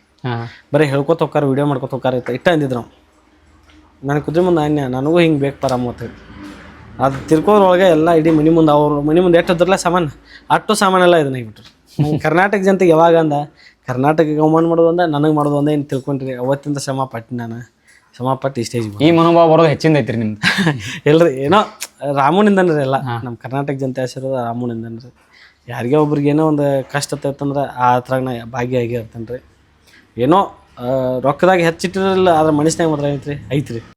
Speaker 1: ಬರೀ ಹೇಳ್ಕೊತ ಹೋಗಾರ ವಿಡಿಯೋ ಮಾಡ್ಕೊತ ಹೋಗಾರ ಇತ್ತು ಇಟ್ಟ ಅಂದಿದ್ರು ನಾವು ನನಗೆ ಕುದುರೆ ಮುಂದೆ ಅನ್ಯ ನನಗೂ ಹಿಂಗೆ ಬೇಕು ಪರ ಅಂತ ಅದು ತಿರ್ಕೋದ್ರೊಳಗೆ ಎಲ್ಲ ಇಡೀ ಮನೆ ಮುಂದೆ ಅವ್ರ ಮನೆ ಮುಂದೆ ಎಷ್ಟು ಇದ್ರಲ್ಲ ಸಾಮಾನು ಅಟ್ಟು ಸಾಮಾನೆಲ್ಲ ಇದನ್ನ ಆಗಿಬಿಟ್ರು ಕರ್ನಾಟಕ ಜನತೆಗೆ ಯಾವಾಗ ಅಂದ ಕರ್ನಾಟಕಕ್ಕೆ ಅವಮಾನ ಮಾಡೋದು ಅಂದ ನನಗೆ ಮಾಡೋದು ಒಂದೇ ಏನು ತಿಳ್ಕೊಂಡ್ರಿ. ಅವತ್ತಿಂದ ಶ್ರಮ ಪಟ್ಟು ನಾನು. ಶ್ರಮ ಪಟ್ಟು ಸ್ಟೇಜ್ ಸ್ಟೇಜಿಗೆ
Speaker 2: ಈ ಮನೋಭಾವ ಬರೋದು ಹೆಚ್ಚಿಂದ ಐತ್ರಿ ನಿಮ್ದು.
Speaker 1: ಎಲ್ರಿ ಏನೋ ರಾಮನಿಂದನ್ರಿ ಎಲ್ಲ. ನಮ್ಮ ಕರ್ನಾಟಕ ಜನತೆ ಆಶೀರ್ವಾದ ರಾಮನಿಂದನ್ರಿ. ಯಾರಿಗೆ ಒಬ್ರಿಗೆ ಏನೋ ಒಂದು ಕಷ್ಟ ಇತ್ತಂದ್ರೆ ಆ ಥರ ನಾ ಭಾಗಿಯಾಗಿ ಇರ್ತೇನೆ ರೀ ಏನೋ ರೊಕ್ಕದಾಗ ಹೆಚ್ಚಿಟ್ಟಿರಲಿಲ್ಲ ಆದ್ರೆ ಮನುಷ್ಯನಾಗ ಮಾತ್ರ ಐತ್ರಿ ಐತ್ರಿ.